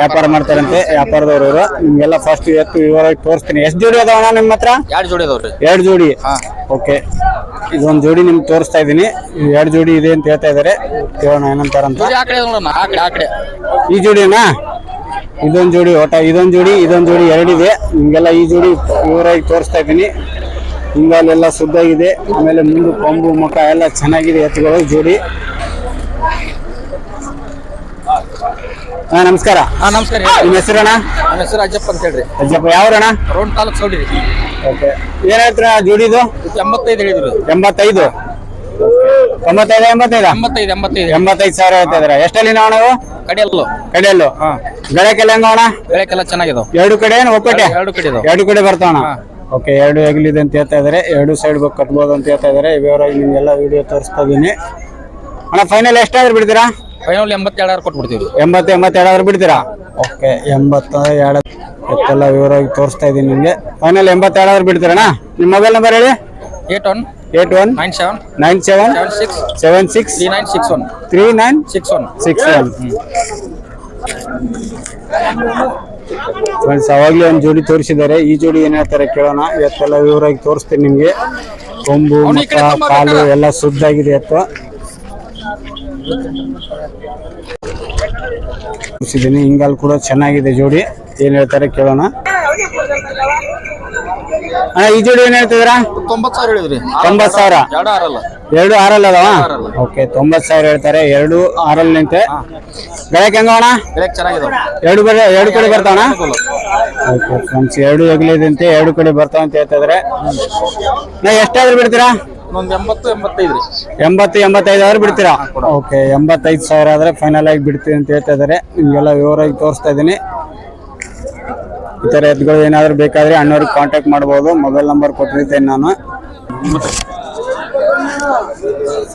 ವ್ಯಾಪಾರ ಮಾಡ್ತಾರಂತೆ ವ್ಯಾಪಾರದವ್ರು ಇವರು. ನಿಮ್ಗೆಲ್ಲ ಫಸ್ಟ್ ಎತ್ತು ವಿವರವಾಗಿ ತೋರಿಸ್ತೀನಿ. ಎಷ್ಟು ಜೋಡಿ ಅದಾವ ಅಣ್ಣ ನಿಮ್ಮ ಹತ್ರ? ಎರಡು ಜೋಡಿ ಅದಾವ್ರಿ ಎರಡು ಜೋಡಿ. ಓಕೆ ಇದೊಂದು ಜೋಡಿ ನಿಮ್ಗೆ ತೋರಿಸ್ತಾ ಇದ್ದೀನಿ. ಎರಡು ಜೋಡಿ ಇದೆ ಅಂತ ಹೇಳ್ತಾ ಇದಾರೆ. ಕೇಳೋಣ ಏನಂತಾರಂತ. ಈ ಜೋಡಿನಾ? ಇದೊಂದು ಜೋಡಿ ಒಟ್ಟ ಇದೊಂದು ಜೋಡಿ ಇದೊಂದು ಜೋಡಿ ಎರಡಿದೆ. ನಿಮ್ಗೆಲ್ಲ ಈ ಜೋಡಿ ವಿವರವಾಗಿ ತೋರಿಸ್ತಾ ಇದ್ದೀನಿ. ಹಿಂಗಾಲೆಲ್ಲ ಶುದ್ಧಾಗಿದೆ. ಆಮೇಲೆ ಮುಂದೆ ಕೊಂಬು ಮುಖ ಎಲ್ಲ ಚೆನ್ನಾಗಿದೆ ಎತ್ತುಗಳು ಜೋಡಿ. ಹಾ ನಮಸ್ಕಾರ. ಹಾ ನಮಸ್ಕಾರ ನಿಮ್ಮ ಹೆಸರಣ್ಣ ನನ್ನ ಹೆಸರು ಅಜ್ಜಪ್ಪ ಅಂತ ಹೇಳ್ರಿ. ಅಜ್ಜಪ್ಪ ಯಾವ್ರಣ್ಣ ರೌಂಡ್ ತಾಲೂಕ್ ಸೌಡಿ ಓಕೆ. ಏನ್ ಹೇಳ್ತೀರಾ ಜೋಡಿದು? ಎಂಬತ್ತೈದು ಹೇಳಿದ್ರು. ಎಂಬತ್ತೈದು. ತೊಂಬತ್ತೈದು ಎಂಬತ್ತೈದು? ಎಂಬತ್ತೈದು ಎಂಬತ್ತೈದು. ಎಂಬತ್ತೈದು ಸಾವಿರ ಹೇಳ್ತಿದ್ರ ಎಷ್ಟಲ್ಲಿ ನಾವು ನಾವು? ಕಡೆಯಲ್ಲು. ಕಡೆಯಲ್ಲು. ಗಳಕ್ಕೆಲ್ಲ ಹೆಂಗವಣ ಬೆಳಕೆಲ್ಲ ಚೆನ್ನಾಗಿದಾವ. ಎರಡು ಕಡೆ ಏನು ಒಪ್ಪಟ್ಟೆ ಎರಡು ಕಡೆ ಇದಾವ. ಎರಡು ಕಡೆ ಬರ್ತಾವಣ ಓಕೆ ಎರಡು ಹೆಗಲಿದೆ ಅಂತ ಹೇಳ್ತಾ ಇದ್ದಾರೆ ಎರಡು ಸೈಡ್ ಬಗ್ಗೆ ಕಟ್ಬೋದು ಅಂತ ಹೇಳ್ತಾ ಇದ್ದಾರೆ ವಿವರವಾಗಿ ನಿಮ್ಗೆಲ್ಲ ವಿಡಿಯೋ ತೋರಿಸ್ತಾ ಇದೀನಿ. ಅಣ್ಣ ಫೈನಲ್ ಎಷ್ಟಾದ್ರೂ ಬಿಡ್ತೀರಾ? ಫೈನಲ್ ಎಂಬತ್ತೆರಡಾದ್ರು ಕೊಟ್ಬಿಡ್ತೀವಿ. ಎಂಬತ್ತು ಎಂಬತ್ತೆರಡಾದ್ರು ಬಿಡ್ತೀರಾ? ಓಕೆ ಎಂಬತ್ತ ಎರಡು ಎಲ್ಲ ವಿವರವಾಗಿ ತೋರಿಸ್ತಾ ಇದೀನಿ ನಿಮಗೆ. ಫೈನಲ್ ಎಂಬತ್ತೆರಡಾದ್ರು ಬಿಡ್ತೀರಣ್ಣ? ನಿಮ್ಮ ಮೊಬೈಲ್ ನಂಬರ್ ಹೇಳಿ. Eight one eight one nine seven nine seven seven six seven six three nine six one. Three nine six one. Six one. Friends ಅವಾಗಲೇ ಒಂದು ಜೋಡಿ ತೋರಿಸಿದ್ದಾರೆ. ಈ ಜೋಡಿ ಏನ್ ಹೇಳ್ತಾರೆ ಕೇಳೋಣ. ಇವತ್ತೆಲ್ಲ ವಿವರವಾಗಿ ತೋರಿಸ್ತೀನಿ ನಿಮಗೆ. ಕೊಂಬು ಮುಖ ಕಾಲು ಎಲ್ಲ ಶುದ್ಧಾಗಿದೆ ಅಥವಾ ತೋರಿಸಿದ್ದೀನಿ. ಹಿಂಗಾಲ್ ಕೂಡ ಚೆನ್ನಾಗಿದೆ ಜೋಡಿ. ಏನ್ ಹೇಳ್ತಾರೆ ಕೇಳೋಣ. ಅಣ್ಣ ಈ ಜೋಡಿ ಏನ್ ಹೇಳ್ತಿದ್ರ ತೊಂಬತ್ ಸಾವಿರ ಹೇಳಿದ್ರಿ. ತೊಂಬತ್ ಸಾವಿರ. ಎರಡು ಆರಲ್ ಅದಾವ? ಓಕೆ ತೊಂಬತ್ತು ಸಾವಿರ ಹೇಳ್ತಾರೆ. ಎರಡು ಆರಲ್ ನಿಂತೆ. ಬೆಳಕ್ ಹೆಂಗ ಅಣ್ಣ? ಎರಡು ಬರ ಎರಡು ಕಡೆ ಬರ್ತಾವಣ ಓಕೆ ಫ್ರೆಂಡ್ಸ್ ಎರಡು ಹೆಗ್ಲಿದಂತೆ ಎರಡು ಕಡೆ ಬರ್ತಾವ ಅಂತ ಹೇಳ್ತಾ ಇದಾರೆ ನಾ ಎಷ್ಟಾದ್ರೂ ಬಿಡ್ತೀರಾ? ಎಂಬತ್ತು ಎಂಬತ್ತೈದು ಆದ್ರೆ ಬಿಡ್ತೀರಾ? ಓಕೆ ಎಂಬತ್ತೈದು ಸಾವಿರ ಆದ್ರೆ ಫೈನಲ್ ಆಗಿ ಬಿಡ್ತೀವಿ ಅಂತ ಹೇಳ್ತಾ ಇದಾರೆ ನಿಮ್ಗೆಲ್ಲ ವಿವರವಾಗಿ ತೋರಿಸ್ತಾ ಇದ್ದೀನಿ. ಈ ಥರ ಎತ್ತುಗಳು ಏನಾದರೂ ಬೇಕಾದ್ರೆ ಅಣ್ಣವ್ರಿಗೆ ಕಾಂಟ್ಯಾಕ್ಟ್ ಮಾಡ್ಬೋದು. ಮೊಬೈಲ್ ನಂಬರ್ ಕೊಟ್ಟಿರ್ತೇನೆ ನಾನು.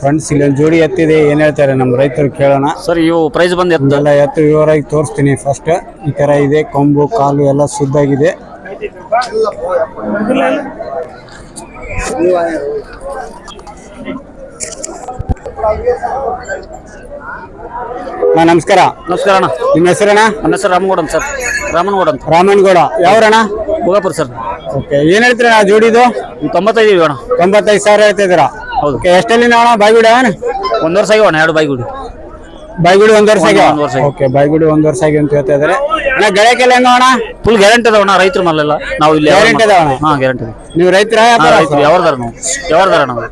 ಫ್ರೆಂಡ್ಸ್ ಇಲ್ಲೊಂದು ಜೋಡಿ ಎತ್ತಿದೆ ಏನ್ ಹೇಳ್ತಾರೆ ನಮ್ಮ ರೈತರು ಕೇಳೋಣ. ಸರ್ ಇವು ಪ್ರೈಸ್ ಬಂದು ಎತ್ತ ಎಲ್ಲ ಎತ್ತು ವಿವರವಾಗಿ ತೋರಿಸ್ತೀನಿ ಫಸ್ಟ್ ಈ ತರ ಇದೆ ಕೊಂಬು ಕಾಲು ಎಲ್ಲ ಶುದ್ಧಾಗಿದೆ. ಅಣ್ಣ, ನಮಸ್ಕಾರ. ನಮಸ್ಕಾರ ಅಣ್ಣ. ನಿಮ್ಮ ಹೆಸರಣ್ಣ? ನನ್ನ ಹೆಸರು ರಾಮಗೌಡ ಅಂತ ಸರ್. ರಾಮನಗೌಡ ಅಂತ. ರಾಮನ್ಗೌಡ. ಯಾವ್ರಣ್ಣ ಭೋಗಾಪುರ ಸರ್. ಓಕೆ ಏನ್ ಹೇಳ್ತೀರ ಅಣ್ಣ ಜೋಡಿದು? ತೊಂಬತ್ತೈದು ಇವೆ ಅಣ್ಣ. ತೊಂಬತ್ತೈದು ಸಾವಿರ ಹೇಳ್ತಿದ್ದೀರಾ ಹೌದು. ಎಷ್ಟಲ್ಲಿ ಅಣ್ಣ ಬಾಯ್ಗುಡಿ ಅವನ ಒಂದು ವರ್ಷ ಆಗ್ಯಾವ ಎರಡು ಬಾಯ್ಗುಡಿ. ಗುಡಿ ಬಾಯ್ಗುಡಿ ಒಂದ್ ವರ್ಷ ಒಂದು- ಒಂದು ವರ್ಷ. ಓಕೆ ಬಾಯ್ಗುಡಿ ಒಂದ್ ವರ್ಷ ಆಗಿ ಅಂತ ಹೇಳ್ತಾ ಇದಾರೆ. ಅಣ್ಣ ಗೆಳೆಯಕ್ಕೆಲ್ಲ ಹೆಂಗ ಅಣ್ಣ? ಫುಲ್ ಗ್ಯಾರಂಟಿ ಅದಾವ ಅಣ್ಣ ರೈತರ ಮಲ್ಲೆಲ್ಲ ನಾವು ಇಲ್ಲಿ Guarantee ಅದಾವ ಅಣ್ಣ? ಹಾಂ ಗ್ಯಾರಂಟಿ ನೀವು ರೈತರ ರೈತರು ಯಾವ್ದಾರ ನಾವು? ಯಾವ್ದಾರ ನಾವು?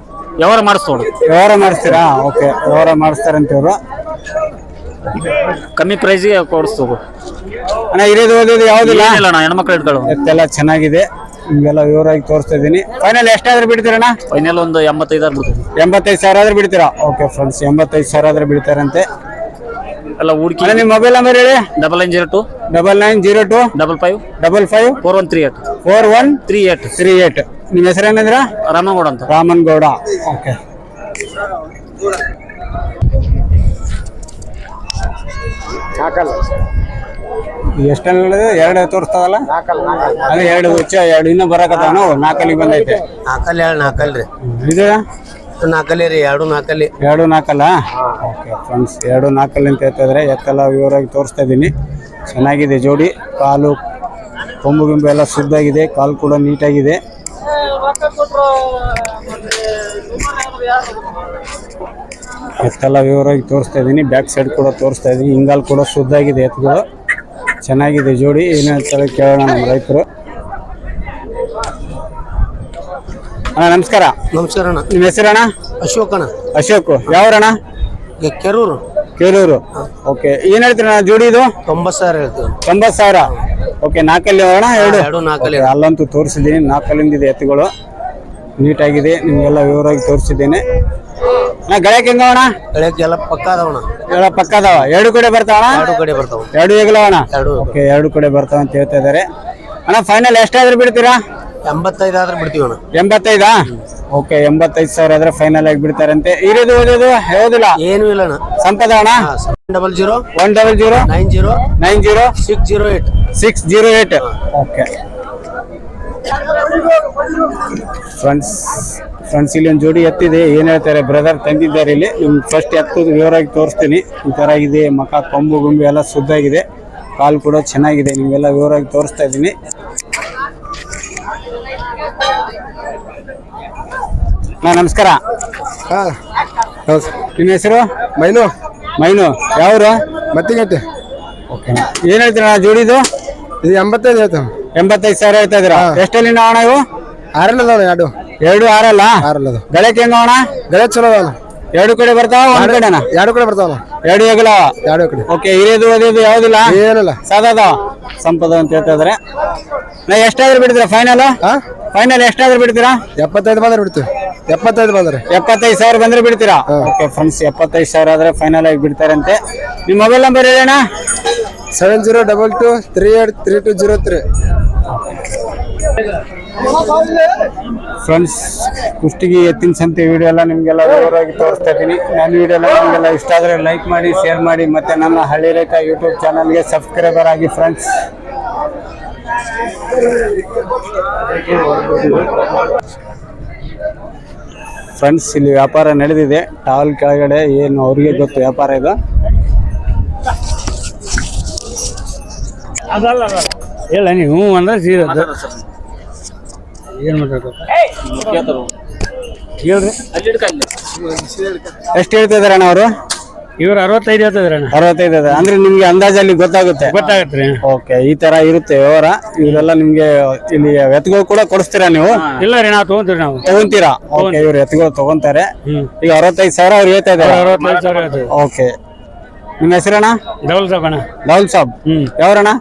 ಯಾವಾರ ಮಾಡಿಸ್ತೋಣ ವ್ಯವಹಾರ ಮಾಡಿಸ್ತೀರಾ? ಓಕೆ ವ್ಯವಹಾರ ಮಾಡಿಸ್ತಾರಂತ ಇವರು ಕಮ್ಮಿ ಪ್ರೈಸ್ಗೆ ಕೊಡಿಸ್ತೋಗು ಅಣ್ಣ ಇರೋದು ಓದೋದು ಯಾವ್ದಿಲ್ಲ? ಏನಿಲ್ಲ ಅಣ್ಣ ಹೆಣ್ಮಕ್ಳು ಇಟ್ಗಳು ಎತ್ತೆಲ್ಲ ಚೆನ್ನಾಗಿದೆ. ನಿಮ್ಗೆಲ್ಲ ವಿವರವಾಗಿ ತೋರಿಸ್ತಾ ಇದೀನಿ ಫೈನಲ್ ಎಷ್ಟಾದ್ರೂ ಬಿಡ್ತೀರಣ್ಣ? ಫೈನಲ್ ಒಂದು ಎಂಬತ್ತೈದು ಬಿಡ್ತೀವಿ. ಎಂಬತ್ತೈದು ಸಾವಿರ ಆದ್ರೆ ಬಿಡ್ತೀರಾ? ಓಕೆ ಫ್ರೆಂಡ್ಸ್ ಎಂಬತ್ತೈದು ಸಾವಿರ ಆದ್ರೆ ಬಿಡ್ತಾರಂತೆ. ಎಲ್ಲ ಹೂಡಿಕೆ ಅಣ್ಣ ನಿಮ್ಮ ಮೊಬೈಲ್ ನಂಬರ್ ಹೇಳಿ. Double nine zero two double nine zero two double five double five four one three eight four one three eight three eight ನಿಮ್ಮ ಹೆಸರೇನಂದ್ರ ರಾಮನಗೌಡ ಅಂತ. ರಾಮನ್ ಗೌಡ. ಓಕೆ ಎಷ್ಟಲ್ಲ ಎರಡು ತೋರಿಸ್ತಾವಲ್ಲ? ಅದೇ ಎರಡು ಹುಚ್ಚ ಎರಡು ಇನ್ನೂ ಬರಕತ್ತಾವ ನಾಲ್ಕಲ್ಲಿ ಬಂದೈತೆ. ನಾಲ್ಕಲ್ಲಿ ಎರಡು ನಾಲ್ಕಲ್ರಿ ಇದು? ನಾಲ್ಕಲ್ಲಿ ರೀ ಎರಡು ನಾಲ್ಕಲ್ಲಿ. ಎರಡು ನಾಲ್ಕಲ್ಲ? ಓಕೆ ಫ್ರೆಂಡ್ಸ್ ಎರಡು ನಾಲ್ಕಲ್ಲಿ ಅಂತ ಹೇಳ್ತಿದ್ರೆ ಎತ್ತೆಲ್ಲ ವಿವರವಾಗಿ ತೋರಿಸ್ತಾ ಇದ್ದೀನಿ. ಚೆನ್ನಾಗಿದೆ ಜೋಡಿ. ಕಾಲು ಕೊಂಬು ಗಿಂಬು ಎಲ್ಲ ಶುದ್ಧಾಗಿದೆ. ಕಾಲು ಕೂಡ ನೀಟಾಗಿದೆ. ಎತ್ತಲ್ಲ ವಿವರವಾಗಿ ತೋರಿಸ್ತಾ ಇದ್ದೀನಿ. ಬ್ಯಾಕ್ ಸೈಡ್ ಕೂಡ ತೋರಿಸ್ತಾ ಇದ್ದೀನಿ. ಹಿಂಗಾಲು ಕೂಡ ಶುದ್ಧಾಗಿದೆ ಎತ್ತುಗಳು. ಚೆನ್ನಾಗಿದೆ ಜೋಡಿ. ಏನು ಹೇಳ್ತಾರೆ ಕೇಳೋಣ ನಮ್ಮ ರೈತರು. ಅಣ್ಣ ನಮಸ್ಕಾರ. ನಮಸ್ಕಾರ ಅಣ್ಣ. ನಿಮ್ಮ ಹೆಸರಣ್ಣ ಅಶೋಕಣ್ಣ ಅಶೋಕ್ ಯಾವ್ರಣ್ಣ ಕೆರೂರು. ಕೇಳೂರು. ಓಕೆ. ಏನ್ ಹೇಳ್ತೀರ ಜೋಡಿ ಇದು? ತೊಂಬತ್ ಸಾವಿರ ಹೇಳ್ತೀವಿ ತೊಂಬತ್ತು ಸಾವಿರ? ಓಕೆ ನಾಲ್ಕಲ್ಲಿ ಅಣ್ಣ? ಎರಡು? ಎರಡು ನಾಲ್ಕಲ್ಲಿ ಅಲ್ಲಂತೂ ತೋರಿಸಿದ್ದೀನಿ. ನಾಲ್ಕಲ್ಲಿಂದ ಇದೆ ಎತ್ತುಗಳು. ನೀಟಾಗಿದೆ. ನಿಮಗೆಲ್ಲ ವಿವರವಾಗಿ ತೋರಿಸಿದ್ದೀನಿ. ನಾ ಗಳಕ್ಕೆ ಹೆಂಗ ಅಣ್ಣ? ಬೆಳಗ್ಗೆ ಎಲ್ಲ ಪಕ್ಕ ಅದಾವಣ್ಣ ಎಲ್ಲ ಪಕ್ಕ ಅದಾವ? ಎರಡು ಕಡೆ ಬರ್ತಾವಣ ಎರಡು ಕಡೆ ಬರ್ತಾವ. ಎರಡು ಈಗಲವಣ ಎರಡು ಓಕೆ ಎರಡು ಕಡೆ ಬರ್ತಾವ ಅಂತ ಹೇಳ್ತಾ ಇದಾರೆ. ಅಣ್ಣ ಫೈನಲ್ ಎಷ್ಟಾದ್ರೂ ಬಿಡ್ತೀರಾ? ಎಂಬತ್ತೈದು ಆದ್ರೆ ಬಿಡ್ತೀವಿ ಅಣ್ಣ. ಎಂಬತ್ತೈದಾ? ಓಕೆ ಎಂಬತ್ತೈದು ಸಾವಿರ ಆದ್ರೆ ಫೈನಲ್ ಆಗಿ ಬಿಡ್ತಾರಂತೆ. ಇರೋದು ಓದೋದು ಹೇಳೋದಿಲ್ಲ ಏನು ಇಲ್ಲ ಅಣ್ಣ. ಸಂಪದ ಅಣ್ಣ? Double zero one double zero nine zero nine zero six zero eight six zero eight okay. Friends friends ಇಲ್ಲಿ ಒಂದು ಜೋಡಿ ಎತ್ತಿದೆ. ಏನು ಹೇಳ್ತಾರೆ ಬ್ರದರ್ ತಂದಿದ್ದಾರೆ ಇಲ್ಲಿ. ನಿಮ್ಗೆ ಫಸ್ಟ್ ಎತ್ತು ವಿವರವಾಗಿ ತೋರಿಸ್ತೀನಿ. ಈ ಥರ ಇದೆ ಮಕ ಕೊಂಬು ಗುಂಬು ಎಲ್ಲ ಶುದ್ಧಾಗಿದೆ. ಕಾಲು ಕೂಡ ಚೆನ್ನಾಗಿದೆ ನಿಮಗೆಲ್ಲ ವಿವರವಾಗಿ ತೋರಿಸ್ತಾ ಇದ್ದೀನಿ. ನಾ ನಮಸ್ಕಾರ. ನಿಮ್ಮ ಹೆಸರು? ಮೈನು. ಮೈನು. ಯಾವ್ರು? ಮತ್ತಿಗಟ್ಟೆ ಓಕೆ ಏನು ಹೇಳ್ತೀರ ಜೋಡಿದು? ಇದು ಎಂಬತ್ತೈದು ಹೇಳ್ತಾನೆ. ಎಂಬತ್ತೈದು ಸಾವಿರ ಹೇಳ್ತಾ ಇದ್ದೀರಾ? ಎಷ್ಟಲ್ಲಿ ಅಣ್ಣ ಇವು? ಆರಲ್ಲ ಅದಾವ ಎರಡು ಎರಡು ಆರಲ್ಲ? ಆರಲ್ಲ ಅದಾವ ಗಳಕ್ಕೆ ಹೆಂಗ ಅಣ್ಣ? ಗಳೆ ಚಲೋ ಅದ ಎರಡು ಕಡೆ ಬರ್ತಾವ ಒಂದ್ ಕಡೆ ಎರಡು ಕಡೆ ಬರ್ತಾವಲ್ಲ. ಎರಡು ಹೆಗಲ ಎರಡು ಕಡೆ. ಓಕೆ ಹಿರಿಯದು ಓದಿದ್ದು ಯಾವ್ದಿಲ್ಲ? ಏನಿಲ್ಲ. ಸಾದಾದ ಸಂಪದ ಅಂತ ಹೇಳ್ತಾ ಇದಾರೆ. ನಾ ಎಷ್ಟಾದ್ರೂ ಬಿಡ್ತೀರಾ ಫೈನಲ್ ಫೈನಲ್ ಎಷ್ಟಾದ್ರೂ ಬಿಡ್ತೀರಾ? ಎಪ್ಪತ್ತೈದು ಬಂದ್ರೆ ಬಿಡ್ತೀವಿ. ಎಪ್ಪತ್ತೈದು ಬಂದ್ರೆ. ಎಪ್ಪತ್ತೈದು ಸಾವಿರ ಬಂದ್ರೆ ಬಿಡ್ತೀರಾ? ಓಕೆ ಫ್ರೆಂಡ್ಸ್ ಎಪ್ಪತ್ತೈದು ಸಾವಿರ ಆದ್ರೆ ಫೈನಲ್ ಆಗಿ ಬಿಡ್ತಾರಂತೆ. ನಿಮ್ಮ ಮೊಬೈಲ್ ನಂಬರ್ ಹೇಳೋಣ seven zero double two three eight three two zero three. Friends ಕುಷ್ಟಿಗೆ ಎತ್ತಿನ ಸಂತೆ ವಿಡಿಯೋ ಎಲ್ಲ ನಿಮಗೆಲ್ಲ ವಿವರವಾಗಿ ತೋರಿಸ್ತಾ ಇದ್ದೀನಿ. ನನ್ನ ವೀಡಿಯೋ ಎಲ್ಲ ನಿಮಗೆಲ್ಲ ಇಷ್ಟ ಆದರೆ ಲೈಕ್ ಮಾಡಿ ಶೇರ್ ಮಾಡಿ, ಮತ್ತೆ ನನ್ನ ಹಳ್ಳಿ ರೇಖಾ ಯೂಟ್ಯೂಬ್ ಚಾನಲ್ಗೆ ಸಬ್ಸ್ಕ್ರೈಬರ್ ಆಗಿ ಫ್ರೆಂಡ್ಸ್ ಫ್ರೆಂಡ್ಸ್ ಇಲ್ಲಿ ವ್ಯಾಪಾರ ನಡೆದಿದೆ. ಟಾವಲ್ ಕೆಳಗಡೆ ಏನು ಅವ್ರಿಗೆ ಗೊತ್ತು ವ್ಯಾಪಾರ ಇದು? ಇಲ್ಲ ನೀವು ಅಂದ್ರೆ ಸೀರೆ ಏನು ಮಾಡ್ಬೇಕು ಹೇಳ್ರಿ. ಎಷ್ಟು ಹೇಳ್ತಾ ಇದಾರೆ ಅಣ್ಣ ಅವರು? ಇವ್ರು ಅರವತ್ತೈದು ಹೇಳ್ತಿದ್ರಣ್ಣ ಅರವತ್ತೈದು ಅದ. ಅಂದ್ರೆ ನಿಮ್ಗೆ ಅಂದಾಜಲ್ಲಿ ಗೊತ್ತಾಗುತ್ತೆ? ಗೊತ್ತಾಗತ್ತೆ ರೀ. ಓಕೆ ಈ ತರ ಇರುತ್ತೆ ವ್ಯವಹಾರ. ಇವರೆಲ್ಲ ನಿಮ್ಗೆ ಇಲ್ಲಿ ಎತ್ಗಳು ಕೂಡ ಕೊಡಿಸ್ತೀರಾ ನೀವು? ಇಲ್ಲ ರೀ ನಾವು ತೊಗೊಂತೀವಿ ನಾವು. ತಗೊಂತೀರಾ? ಓಕೆ ಇವ್ರು ಎತ್ಗಳು ತಗೊಂತಾರೆ. ಹ್ಮ್. ಈಗ ಅರವತ್ತೈದು ಸಾವಿರ ಅವ್ರು ಹೇಳ್ತಾ ಇದ್ದಾರೆ ಅರವತ್ತೈದು ಸಾವಿರ ಹೇಳ್ತೀವಿ ಓಕೆ. ನಿಮ್ಮ ಹೆಸರಣ್ಣ? ಡಬಲ್ ಅಣ್ಣ. ಧವಲ್ ಸಾಬ್. ಹ್ಮ್. ಯಾವ್ರಣ್ಣ?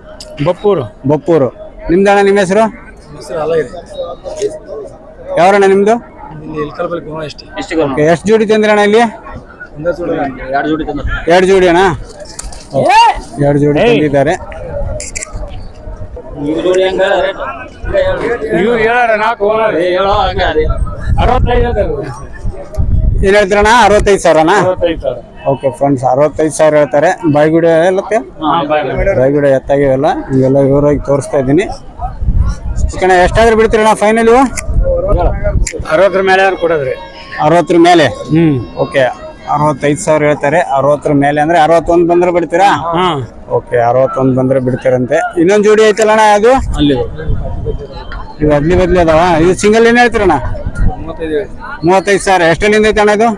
ಬಪ್ಪೂರು. ಬಪ್ಪೂರು. ನಿಮ್ದಣ್ಣ ನಿಮ್ಮ ಹೆಸರು? ಯಾವಣ್ಣ ನಿಮ್ದು? ಎಷ್ಟು ಜೋಡಿ ತಂದ್ರಣ್ಣ ಇಲ್ಲಿ? ಎರಡು ಜೋಡಿ ಅಣ್ಣ? ಎರಡು ಜೋಡಿ ತಂದಿದ್ದಾರೆ. ಏನ್ ಹೇಳ್ತೀರಣ್ಣ? ಅರವತ್ತೈದು ಸಾವಿರ. ಓಕೆ ಫ್ರೆಂಡ್ಸ್ ಅರವತ್ತೈದು ಸಾವಿರ ಹೇಳ್ತಾರೆ. ಬಾಯ್ಗುಡಿ ಎಲ್ಲತ್ತೆ? ಬಾಯ್ಗುಡಿ. ಎತ್ತಾಗಿವೆಲ್ಲ. ಇವೆಲ್ಲ ವಿವರವಾಗಿ ತೋರಿಸ್ತಾ ಇದ್ದೀನಿ. ಕಣ ಎಷ್ಟಾದ್ರೂ ಬಿಡ್ತೀರಣ್ಣ ಫೈನಲ್ ಇವು? ಅರವತ್ತರ ಮೇಲೆ ಕೊಡೋದ್ರಿ. ಅರವತ್ತರ ಮೇಲೆ? ಹ್ಞೂ ಓಕೆ ಅರವತ್ತೈದು ಸಾವಿರ ಹೇಳ್ತಾರೆ. ಅರವತ್ತರ ಮೇಲೆ ಅಂದ್ರೆ ಅರವತ್ತೊಂದು ಬಂದ್ರೆ ಬಿಡ್ತೀರಾ? ಹಾಂ. ಓಕೆ ಅರವತ್ತೊಂದು ಬಂದ್ರೆ ಬಿಡ್ತೀರಂತೆ. ಇನ್ನೊಂದು ಜೋಡಿ ಐತಲ್ಲಣ್ಣ ಅದು? ಅಲ್ಲಿ ಇದು ಅದ್ಲಿ ಬದ್ಲಿ ಅದಾವ? ಇದು ಸಿಂಗಲ್ ಏನು ಹೇಳ್ತೀರಣ್ಣ? ಮೂವತ್ತೈದು ಸಾವಿರ. ಎಷ್ಟಲ್ಲಿಂದ ಐತೆ ಅಣ್ಣ ಇದು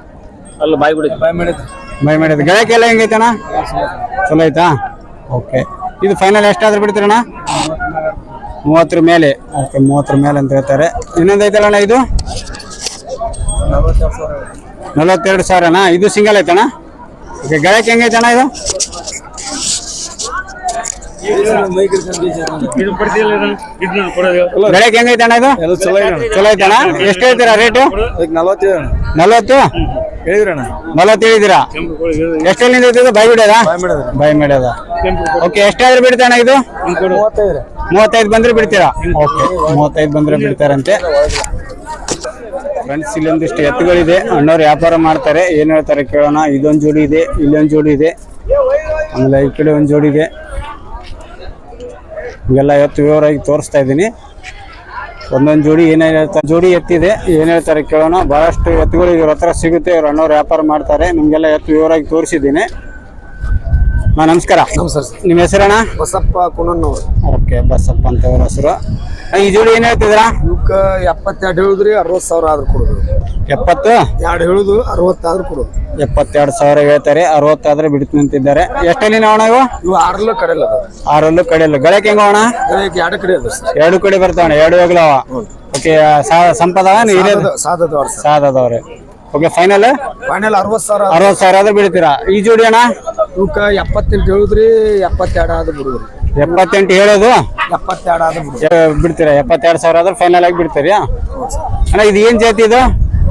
ಅಲ್ಲಿ ಬಾಯಿ ಬಿಡಿ ಬಾಯಿ ಮಾಡಿದ್ದು ಬೈ ಮಾಡಿದ ಗಳಕ್ಕೆಲ್ಲ ಹೆಂಗೈತಣ್ಣ? ಚಲೋ ಆಯ್ತಾ ಓಕೆ ಇದು ಫೈನಲ್ ಎಷ್ಟಾದ್ರೂ ಬಿಡ್ತೀರಣ್ಣ? ಮೂವತ್ತರ ಮೇಲೆ. ಓಕೆ ಮೂವತ್ತರ ಮೇಲೆ ಅಂತ ಹೇಳ್ತಾರೆ. ಇನ್ನೊಂದು ಐತಲ್ಲಣ್ಣ ಇದು? ನಲವತ್ತೆರಡು ಸಾವಿರನಾ? ಇದು ಸಿಂಗಲ್ ಐತಣ್ಣ? ಓಕೆ ಗಳಕ್ಕೆ ಹೆಂಗೈತಣ್ಣ ಇದು? ಇದು ಕೊಡ್ತಿಲ್ಲ ಇದನ್ನ? ಕೊಡೋದು. ಗಳಕ್ಕೆ ಹೆಂಗೈತಣ್ಣ ಇದು? ಚಲೋ ಅಣ್ಣ. ಎಷ್ಟು ಹೇಳ್ತೀರಾ ರೇಟು? ನಲವತ್ತೇಳು ನಲವತ್ತು ಹೇಳಿದ್ರಣ್ಣ ನಲವತ್ತು? ಹೇಳಿದ್ದೀರಾ? ಎಷ್ಟಲ್ಲಿಂದ ಐತೆ ಇದು? ಬಾಯಿ ಬಿಡೋದ ಬಾಯಿ ಮಾಡ್ಯದ ಓಕೆ ಎಷ್ಟಾದ್ರೂ ಬಿಡ್ತಾಣ ಇದು? ಮೂವತ್ತೈದು. ಮೂವತ್ತೈದು ಬಂದ್ರೆ ಬಿಡ್ತೀರಾ? ಓಕೆ ಮೂವತ್ತೈದು ಬಂದ್ರೆ ಬಿಡ್ತಾರಂತೆ. ಫ್ರೆಂಡ್ಸ್ ಇಲ್ಲೊಂದಿಷ್ಟು ಎತ್ತುಗಳಿದೆ. ಅಣ್ಣವ್ರು ವ್ಯಾಪಾರ ಮಾಡ್ತಾರೆ. ಏನ್ ಹೇಳ್ತಾರೆ ಕೇಳೋಣ. ಇದೊಂದು ಜೋಡಿ ಇದೆ ಇಲ್ಲೊಂದು ಜೋಡಿ ಇದೆ. ಆಮೇಲೆ ಈ ಕಡೆ ಒಂದು ಜೋಡಿ ಇದೆ. ಇವೆಲ್ಲ ಇವತ್ತು ವಿವರವಾಗಿ ತೋರಿಸ್ತಾ ಇದ್ದೀನಿ. ಒಂದೊಂದು ಜೋಡಿ ಏನೇನು ಹೇಳ್ತಾರೆ ಜೋಡಿ ಎತ್ತಿದೆ, ಏನು ಹೇಳ್ತಾರೆ ಕೇಳೋಣ. ಭಾಳಷ್ಟು ಎತ್ತುಗಳು ಇವ್ರ ಹತ್ರ ಸಿಗುತ್ತೆ, ಇವ್ರು ಅಣ್ಣವ್ರು ವ್ಯಾಪಾರ ಮಾಡ್ತಾರೆ. ನಿಮಗೆಲ್ಲ ಎತ್ತು ವಿವರವಾಗಿ ತೋರಿಸಿದ್ದೀನಿ. ಹಾ ನಮಸ್ಕಾರ. ನಮಸ್ಕಾರ ನಿಮ್ಮ ಹೆಸರಣ್ಣ? ಬಸಪ್ಪ ಕುಣನ್ನವ್ರು ಓಕೆ ಬಸಪ್ಪ ಅಂತ ಅವ್ರ ಹೆಸರು. ಈ ಜೋಡಿ ಏನು ಹೇಳ್ತಿದ್ರ ಇವಕ್ಕೆ ಎಪ್ಪತ್ತೆರಡು ಹೇಳಿದ್ರಿ ಅರವತ್ತು ಸಾವಿರ ಆದ್ರೂ ಕೊಡೋದು. ಎಪ್ಪತ್ತು? ಎರಡು ಹೇಳುದು ಅರವತ್ತಾದ್ರೂ ಕೊಡೋದು. ಎಪ್ಪತ್ತೆರಡು ಸಾವಿರ ಹೇಳ್ತಾರೆ ಅರವತ್ತಾದ್ರೆ ಬಿಡ್ತೀನಿ ಅಂತಿದ್ದಾರೆ. ಎಷ್ಟಲ್ಲಿ ಅಣ್ಣ ಇವು? ಇವು ಆರಲ್ಲೂ ಕಡೆಯಲ್ಲ ಆರಲ್ಲೂ ಕಡೆಯಲ್ಲ. ಗಳಕ್ಕೆ ಹೆಂಗ ಅಣ್ಣ? ಗಳಕ್ಕೆ ಎರಡು ಕಡೆ ಅದ ಸರ್. ಎರಡು ಕಡೆ ಬರ್ತಾವಣ ಎರಡು ಹೋಗ್ಲವ ಓಕೆ ಸಂಪದ ಸಾಧದವ್ರೆ ಸಾಧದವ್ರೆ. ಓಕೆ ಫೈನಲ್ ಫೈನಲ್ ಅರವತ್ತು ಸಾವಿರ ಅರವತ್ತು ಸಾವಿರ ಆದ್ರೆ ಬಿಡ್ತೀರಾ? ಈ ಜೋಡಿ ಅಣ್ಣ? ಇವಕ್ಕೆ ಎಪ್ಪತ್ತೆಂಟು ಹೇಳಿದ್ರಿ ಎಪ್ಪತ್ತೆರಡು ಆದ್ರೆ ಬಿಡುದ್ರಿ. ಎಪ್ಪತ್ತೆಂಟು ಹೇಳೋದು? ಎಪ್ಪತ್ತೆರಡು ಆದ್ರೆ ಬಿಡ್ತೀರಾ? ಎಪ್ಪತ್ತೆರಡು ಸಾವಿರ ಆದ್ರೆ ಫೈನಲ್ ಆಗಿ ಬಿಡ್ತೀರಿ? ಅಣ್ಣ ಇದು ಏನು ಜಾತಿ ಇದು?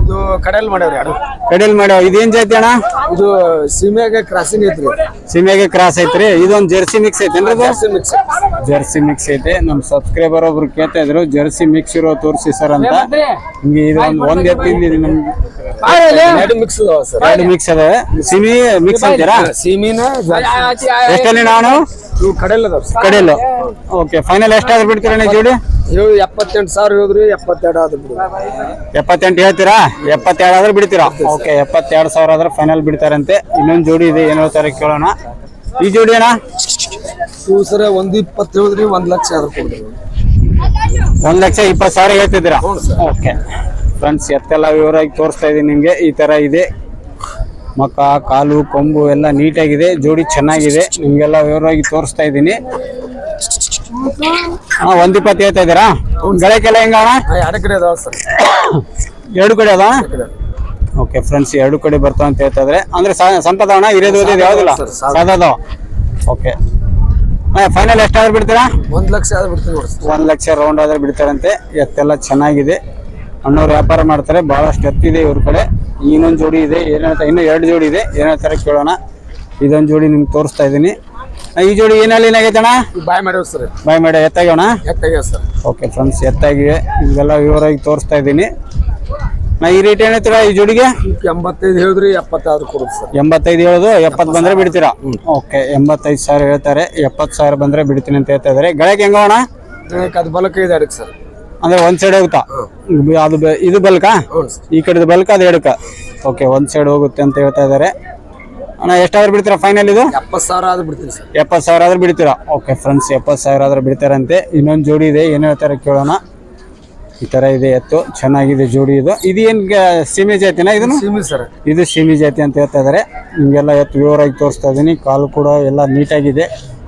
ಇದು ಮಾಡ್ಯಾವ ಮಾಡ್ಯಾವ್ರಿ ಅಡು ಕಡಲ್ ಮಾಡ್ಯಾವ ಇದೇನ್ ಜಾತಿ ಅಣ್ಣ? ಇದು ಸೀಮೆಗೆ ಕ್ರಾಸಿಂಗ್ ಐತ್ರಿ. ಸೀಮೆಗೆ ಕ್ರಾಸ್ ಐತ್ರಿ. ಇದೊಂದ್ ಜರ್ಸಿ ಮಿಕ್ಸ್ ಐತೇನ್ರಿ ಜೆರ್ಸಿ ಮಿಕ್ಸ್ ಜರ್ಸಿ ಮಿಕ್ಸ್ ಐತೆ. ನಮ್ ಸಬ್ಸ್ಕ್ರೈಬರ್ ಒಬ್ರು ಕೇಳ್ತಾ ಇದ್ರು ಜರ್ಸಿ ಮಿಕ್ಸ್ ಇರೋ ತೋರಿಸಿ ಸರ್ ಅಂತ. ನಿಮ್ಗೆ ಇದು ಒಂದ್ ಒಂದ್ ಎತ್ತಿಂದ ಇದು ಎರಡು ಮಿಕ್ಸ್ ಅದಾವ ಸರ್ ಎರಡು ಮಿಕ್ಸ್ ಅದಾವೆ. ಸಿಮಿ ಮಿಕ್ಸ್ ಅಂತೀರಾ? ಸೀಮಿನ. ಎಷ್ಟಲ್ಲಿ ನಾನು? ಕಡಲ್ ಅದಾವ ಸರ್ ಓಕೆ ಫೈನಲ್ ಎಷ್ಟಾದ್ರು ಬಿಡ್ತೀರಣ್ಣ ಜೋಡಿ? ಇವು ಎಪ್ಪತ್ತೆಂಟು ಸಾವಿರ ಹೇಳಿದ್ರಿ ಎಪ್ಪತ್ತೆರಡು ಆದ್ರು ಬಿಡು. ಎಪ್ಪತ್ತೆಂಟು ಹೇಳ್ತೀರಾ? ಎಪ್ಪತ್ತೆರಡು ಆದ್ರೆ ಬಿಡ್ತೀರಾ? ಓಕೆ ಎಪ್ಪತ್ತೆರಡು ಸಾವಿರ ಆದ್ರೆ ಫೈನಲ್ ಬಿಡ್ತಾರಂತೆ. ಇನ್ನೊಂದು ಜೋಡಿ ಇದೆ ಏನು ಹೇಳ್ತಾರೆ ಕೇಳೋಣ. ಈ ಜೋಡಿ ಅಣ್ಣ? ಇವು ಸರ ಒಂದು ಇಪ್ಪತ್ತು ಹೇಳಿದ್ರಿ ಒಂದು ಲಕ್ಷ ಆದ್ರು ಕೊಡ್ರಿ. ಒಂದ್ ಲಕ್ಷ ಇಪ್ಪತ್ತು ಸಾವಿರ ಹೇಳ್ತಿದ್ದೀರಾ? ಓಕೆ ಫ್ರೆಂಡ್ಸ್ ಎತ್ತೆಲ್ಲ ವಿವರವಾಗಿ ತೋರಿಸ್ತಾ ಇದೀನಿ ನಿಮಗೆ. ಈ ತರ ಇದೆ. ಮಕ್ಕ ಕಾಲು ಕೊಂಬು ಎಲ್ಲ ನೀಟಾಗಿದೆ ಜೋಡಿ ಚೆನ್ನಾಗಿದೆ. ನಿಮಗೆಲ್ಲ ವಿವರವಾಗಿ ತೋರಿಸ್ತಾ ಇದ್ದೀನಿ. ಹಾ ಒಂದ್ ಇಪ್ಪತ್ತು ಹೇಳ್ತಾ ಇದ್ದೀರಾ? ಗಳಕ್ಕೆಲ್ಲ ಹೆಂಗ ಅಣ್ಣ? ಎರಡು ಕಡೆ ಅದಾವ ಸರ್. ಎರಡು ಕಡೆ ಅದ ಓಕೆ ಫ್ರೆಂಡ್ಸ್ ಎರಡು ಕಡೆ ಬರ್ತಾವ ಅಂತ ಹೇಳ್ತಾ ಇದ್ರೆ ಅಂದ್ರೆ ಸಂಪದವಣ ಇರೋದು ಓದಿದ್ ಯಾವ್ದಿಲ್ಲ? ಸಾಕು. ಓಕೆ ಫೈನಲ್ ಎಷ್ಟಾದ್ರೂ ಬಿಡ್ತೀರಾ? ಒಂದ್ ಲಕ್ಷ ಆದ್ರೆ ಬಿಡ್ತೀವಿ ಒಂದ್ ಲಕ್ಷ ರೌಂಡ್ ಆದ್ರೆ ಬಿಡ್ತಾರಂತೆ. ಎತ್ತೆಲ್ಲ ಚೆನ್ನಾಗಿದೆ. ಅಣ್ಣವ್ರು ವ್ಯಾಪಾರ ಮಾಡ್ತಾರೆ ಬಹಳಷ್ಟು ಎತ್ತಿದೆ ಇವ್ರ ಕಡೆ. ಇನ್ನೊಂದು ಜೋಡಿ ಇದೆ ಏನೇಳ್ತಾರೆ ಇನ್ನೂ ಎರಡು ಜೋಡಿ ಇದೆ. ಏನೇಳ್ತಾರೆ ಕೇಳೋಣ. ಇದೊಂದು ಜೋಡಿ ನಿಮ್ಗೆ ತೋರಿಸ್ತಾ ಇದ್ದೀನಿ. ಈ ಜೋಡಿ ಏನಲ್ಲಿ ಏನಾಗೈತಣ ಬಾಯ್ ಮಾಡ್ಯಾವ ಸರ್. ಬಾಯ್ ಮಾಡ ಎತ್ತಾಗ್ಯವಣ ಎಟ್ಟಾಗ್ಯಾವ ಸರ್. ಓಕೆ ಫ್ರೆಂಡ್ಸ್ ಎತ್ತಾಗಿವೆ ಇವೆಲ್ಲ ವಿವರವಾಗಿ ತೋರಿಸ್ತಾ ಇದ್ದೀನಿ. ನಾ ಈ ರೇಟ್ ಏನೈತಿರ ಈ ಜೋಡಿಗೆ? ಎಂಬತ್ತೈದು ಹೇಳಿದ್ರಿ ಎಪ್ಪತ್ತಾದ್ರು ಕೊಡುದು ಸರ್. ಎಂಬತ್ತೈದು ಹೇಳೋದು ಎಪ್ಪತ್ತು ಬಂದ್ರೆ ಬಿಡ್ತೀರಾ? ಓಕೆ ಎಂಬತ್ತೈದು ಸಾವಿರ ಹೇಳ್ತಾರೆ ಎಪ್ಪತ್ತು ಸಾವಿರ ಬಂದ್ರೆ ಬಿಡ್ತೀನಿ ಅಂತ ಹೇಳ್ತಾ ಇದಾರೆ ಗಳಕ್ಕೆ ಹೆಂಗವಣ ಅದು ಬಲಕ್ಕೆ ಇದೆ ಅದಕ್ಕೆ ಸರ್. ಅಂದ್ರೆ ಒಂದ್ ಸೈಡ್ ಹೋಗುತ್ತಾ? ಅದು ಇದು ಬಲ್ಕಾ? ಈ ಕಡೆದು ಬಲ್ಕ ಅದು ಎಡಕ ಓಕೆ ಒಂದ್ ಸೈಡ್ ಹೋಗುತ್ತೆ ಅಂತ ಹೇಳ್ತಾ ಇದಾರೆ ಅಣ್ಣ ಎಷ್ಟಾದ್ರೂ ಬಿಡ್ತೀರಾ ಫೈನಲ್ ಇದು? ಎಪ್ಪತ್ತು ಸಾವಿರ ಆದ್ರೂ ಬಿಡ್ತೀನಿ ಸರ್. ಎಪ್ಪತ್ತು ಸಾವಿರ ಆದ್ರೂ ಬಿಡ್ತೀರಾ? ಓಕೆ ಫ್ರೆಂಡ್ಸ್ ಎಪ್ಪತ್ತು ಸಾವಿರ ಆದ್ರೂ ಬಿಡ್ತಾರಂತೆ. ಇನ್ನೊಂದು ಜೋಡಿ ಇದೆ ಏನು ಹೇಳ್ತಾರೆ ಕೇಳೋಣ. ಈ ತರ ಇದೆ ಎತ್ತು ಚೆನ್ನಾಗಿದೆ ಜೋಡಿ ಇದು. ಇದು ಏನ್ ಸೀಮೆ ಜಾತಿನ ಇದನ್ನು? ಸೀಮಿ ಸರ್. ಇದು ಸೀಮೆ ಜಾತಿ ಅಂತ ಹೇಳ್ತಾ ಇದಾರೆ. ನಿಮ್ಗೆಲ್ಲ ಎತ್ತು ವಿವರವಾಗಿ ತೋರಿಸ್ತಾ ಇದ್ದೀನಿ. ಕಾಲು ಕೂಡ ಎಲ್ಲ ನೀಟಾಗಿದೆ.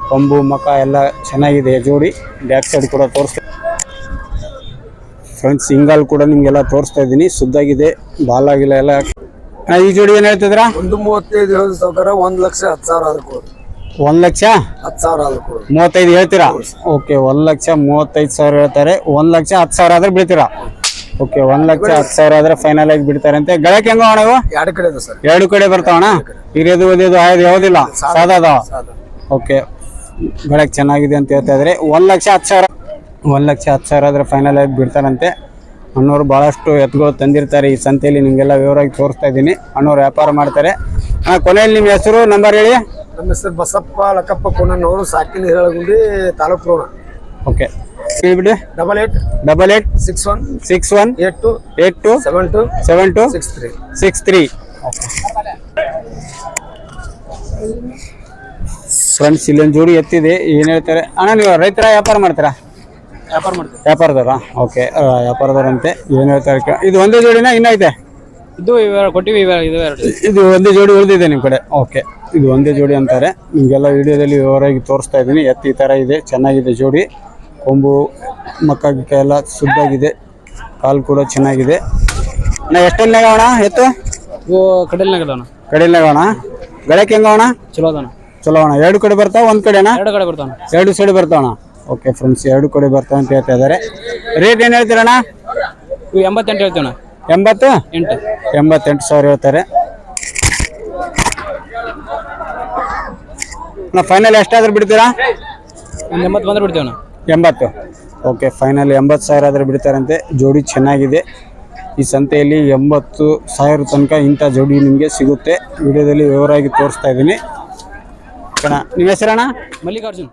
ಕೊಂಬು ಮಖ ಎಲ್ಲ ಚೆನ್ನಾಗಿದೆ ಜೋಡಿ. ಬ್ಯಾಕ್ ಸೈಡ್ ಕೂಡ ತೋರಿಸ್ತಾ ಫ್ರೆಂಡ್ಸ್ ಹಿಂಗಾಲ್ ಕೂಡ ನಿಮ್ಗೆಲ್ಲ ತೋರಿಸ್ತಾ ಇದ್ದೀನಿ. ಸುದ್ದಾಗಿದೆ ಬಾಲಾಗಿಲ್ಲ ಎಲ್ಲ ಈ ಜೋಡಿ ಏನ್ ಹೇಳ್ತಿದ್ರ ಒಂದು ಮೂವತ್ತೈದು ಹೇಳಿದ ಒಂದ್ ಲಕ್ಷ ಹತ್ತು ಸಾವಿರ ಆದ್ರೂ ಒಂದ್ ಲಕ್ಷ? ಹತ್ತು ಸಾವಿರ ಆದ್ರೂ ಮೂವತ್ತೈದು ಹೇಳ್ತೀರಾ? ಓಕೆ ಒಂದ್ ಲಕ್ಷ ಮೂವತ್ತೈದು ಸಾವಿರ ಹೇಳ್ತಾರೆ. ಒಂದ್ ಲಕ್ಷ ಹತ್ತು ಸಾವಿರ ಆದ್ರೆ ಬಿಡ್ತೀರಾ? ಓಕೆ ಒಂದ್ ಲಕ್ಷ ಹತ್ತು ಸಾವಿರ ಆದ್ರೆ ಫೈನಲ್ ಆಗಿ ಬಿಡ್ತಾರಂತೆ ಗಳಕ್ಕೆ ಹೆಂಗ ಅಣ್ಣ ಇವು? ಎರಡು ಕಡೆ ಇದೆ ಸರ್. ಎರಡು ಕಡೆ ಬರ್ತಾವಣ ಹಿರಿಯದು ಓದಿಯೋದು ಆಯ್ದು ಯಾವುದಿಲ್ಲ? ಸಾದಾದ ಸಾದಾ. ಓಕೆ ಗಳಕ್ಕೆ ಚೆನ್ನಾಗಿದೆ ಅಂತ ಹೇಳ್ತಾ ಇದ್ರೆ ಒಂದ್ ಲಕ್ಷ ಹತ್ತು ಸಾವಿರ ಒಂದ್ ಲಕ್ಷ ಹತ್ತು ಸಾವಿರ ಆದ್ರೆ ಫೈನಲ್ ಆಗಿ ಬಿಡ್ತಾರಂತೆ. ಅಣ್ಣವ್ರು ಭಾಳಷ್ಟು ಎತ್ತುಗಳು ತಂದಿರ್ತಾರೆ ಈ ಸಂತೆಯಲ್ಲಿ ನಿಮಗೆಲ್ಲ ವಿವರವಾಗಿ ತೋರಿಸ್ತಾ ಇದ್ದೀನಿ. ಅಣ್ಣವ್ರು ವ್ಯಾಪಾರ ಮಾಡ್ತಾರೆ. ಅಣ್ಣ ಕೊನೆಯಲ್ಲಿ ನಿಮ್ಮ ಹೆಸರು ನಂಬರ್ ಹೇಳಿ? ನಮ್ಮ ಹೆಸರು ಬಸಪ್ಪ ಲಕ್ಕಪ್ಪ ಕೋಣನವರು ಸಾಕಿನ ಹೇಳಗುಂಡಿ ತಾಲೂಕು ರೋಣ. ಓಕೆ. ಹೇಳ್ಬಿಡಿ. Double eight double eight six one six one eight two eight two seven two seven two six three. Six three. Friends ಇಲ್ಲೊಂದು ಜೋಡಿ ಎತ್ತಿದೆ. ಏನು ಹೇಳ್ತಾರೆ? ಅಣ್ಣ ನೀವು ರೈತರ ವ್ಯಾಪಾರ ಮಾಡ್ತೀರಾ? ವ್ಯಾಪಾರದವ್ರಾ? ಓಕೆ ವ್ಯಾಪಾರದವ್ರಂತೆ. ಏನು ಹೇಳ್ತಾರೆ ಕೇ- ಇದು ಒಂದೇ ಜೋಡಿನ ಇನ್ನೂ ಐತೆ? ಇದು ಇವ ಕೊಟ್ಟಿವಿ ಇವ ಇದು ಎರಡು ಇದು ಒಂದೇ ಜೋಡಿ ಉಳಿದಿದೆ ನಿಮ್ಮ ಕಡೆ. ಓಕೆ ಇದು ಒಂದೇ ಜೋಡಿ ಅಂತಾರೆ. ನಿಮಗೆಲ್ಲ ವಿಡಿಯೋದಲ್ಲಿ ವಿವರವಾಗಿ ತೋರಿಸ್ತಾ ಇದ್ದೀನಿ. ಎತ್ತಿ ಈ ಥರ ಇದೆ ಚೆನ್ನಾಗಿದೆ ಜೋಡಿ. ಕೊಂಬು ಮಕ್ಕ ಗಿಕ್ಕ ಎಲ್ಲ ಶುದ್ಧಾಗಿದೆ ಕಾಲು ಕೂಡ ಚೆನ್ನಾಗಿದೆ. ನಾ ಎಷ್ಟಲ್ಲಿ ಅಣ್ಣ ಎತ್ತು? ಇವು ಕಡೆಲ್ನಾಗ ಕಡಲ್ ಕಡೆಯಲ್ಲಿ ಅಣ್ಣ. ಗಳಕ್ಕೆ ಹೆಂಗವಣ ಚಲೋ ಅದಾನ. ಚಲೋ ಅಣ್ಣ. ಎರಡು ಕಡೆ ಬರ್ತಾವ ಒಂದು ಕಡೆನಾ? ಎರಡು ಕಡೆ ಬರ್ತಾವಣ ಎರಡು ಸೈಡ್ ಬರ್ತಾವಣ ಓಕೆ ಫ್ರೆಂಡ್ಸ್ ಎರಡು ಕಡೆ ಬರ್ತಾವೆ ಅಂತ ಹೇಳ್ತಾ ಇದ್ದಾರೆ. ರೇಟ್ ಏನು ಹೇಳ್ತೀರಣ್ಣ? ಇವು ಎಂಬತ್ತೆಂಟು ಹೇಳ್ತೀವಣ್ಣ. ಎಂಬತ್ತು? ಎಂಟು. ಎಂಬತ್ತೆಂಟು ಸಾವಿರ ಹೇಳ್ತಾರೆ. ನಾ ಫೈನಲ್ ಎಷ್ಟಾದ್ರೂ ಬಿಡ್ತೀರಾ? ಒಂದು ಎಂಬತ್ತು ಬಂದ್ರೆ ಬಿಡ್ತೀವಣ್ಣ. ಎಂಬತ್ತು. ಓಕೆ ಫೈನಲ್ ಎಂಬತ್ತು ಸಾವಿರ ಆದರೆ ಬಿಡ್ತಾರಂತೆ. ಜೋಡಿ ಚೆನ್ನಾಗಿದೆ. ಈ ಸಂತೆಯಲ್ಲಿ ಎಂಬತ್ತು ಸಾವಿರ ತನಕ ಇಂಥ ಜೋಡಿ ನಿಮಗೆ ಸಿಗುತ್ತೆ. ವಿಡಿಯೋದಲ್ಲಿ ವಿವರವಾಗಿ ತೋರಿಸ್ತಾ ಇದ್ದೀನಿ. ಕಣ ನಿಮ್ಮ ಹೆಸರಣ್ಣ? ಮಲ್ಲಿಕಾರ್ಜುನ್.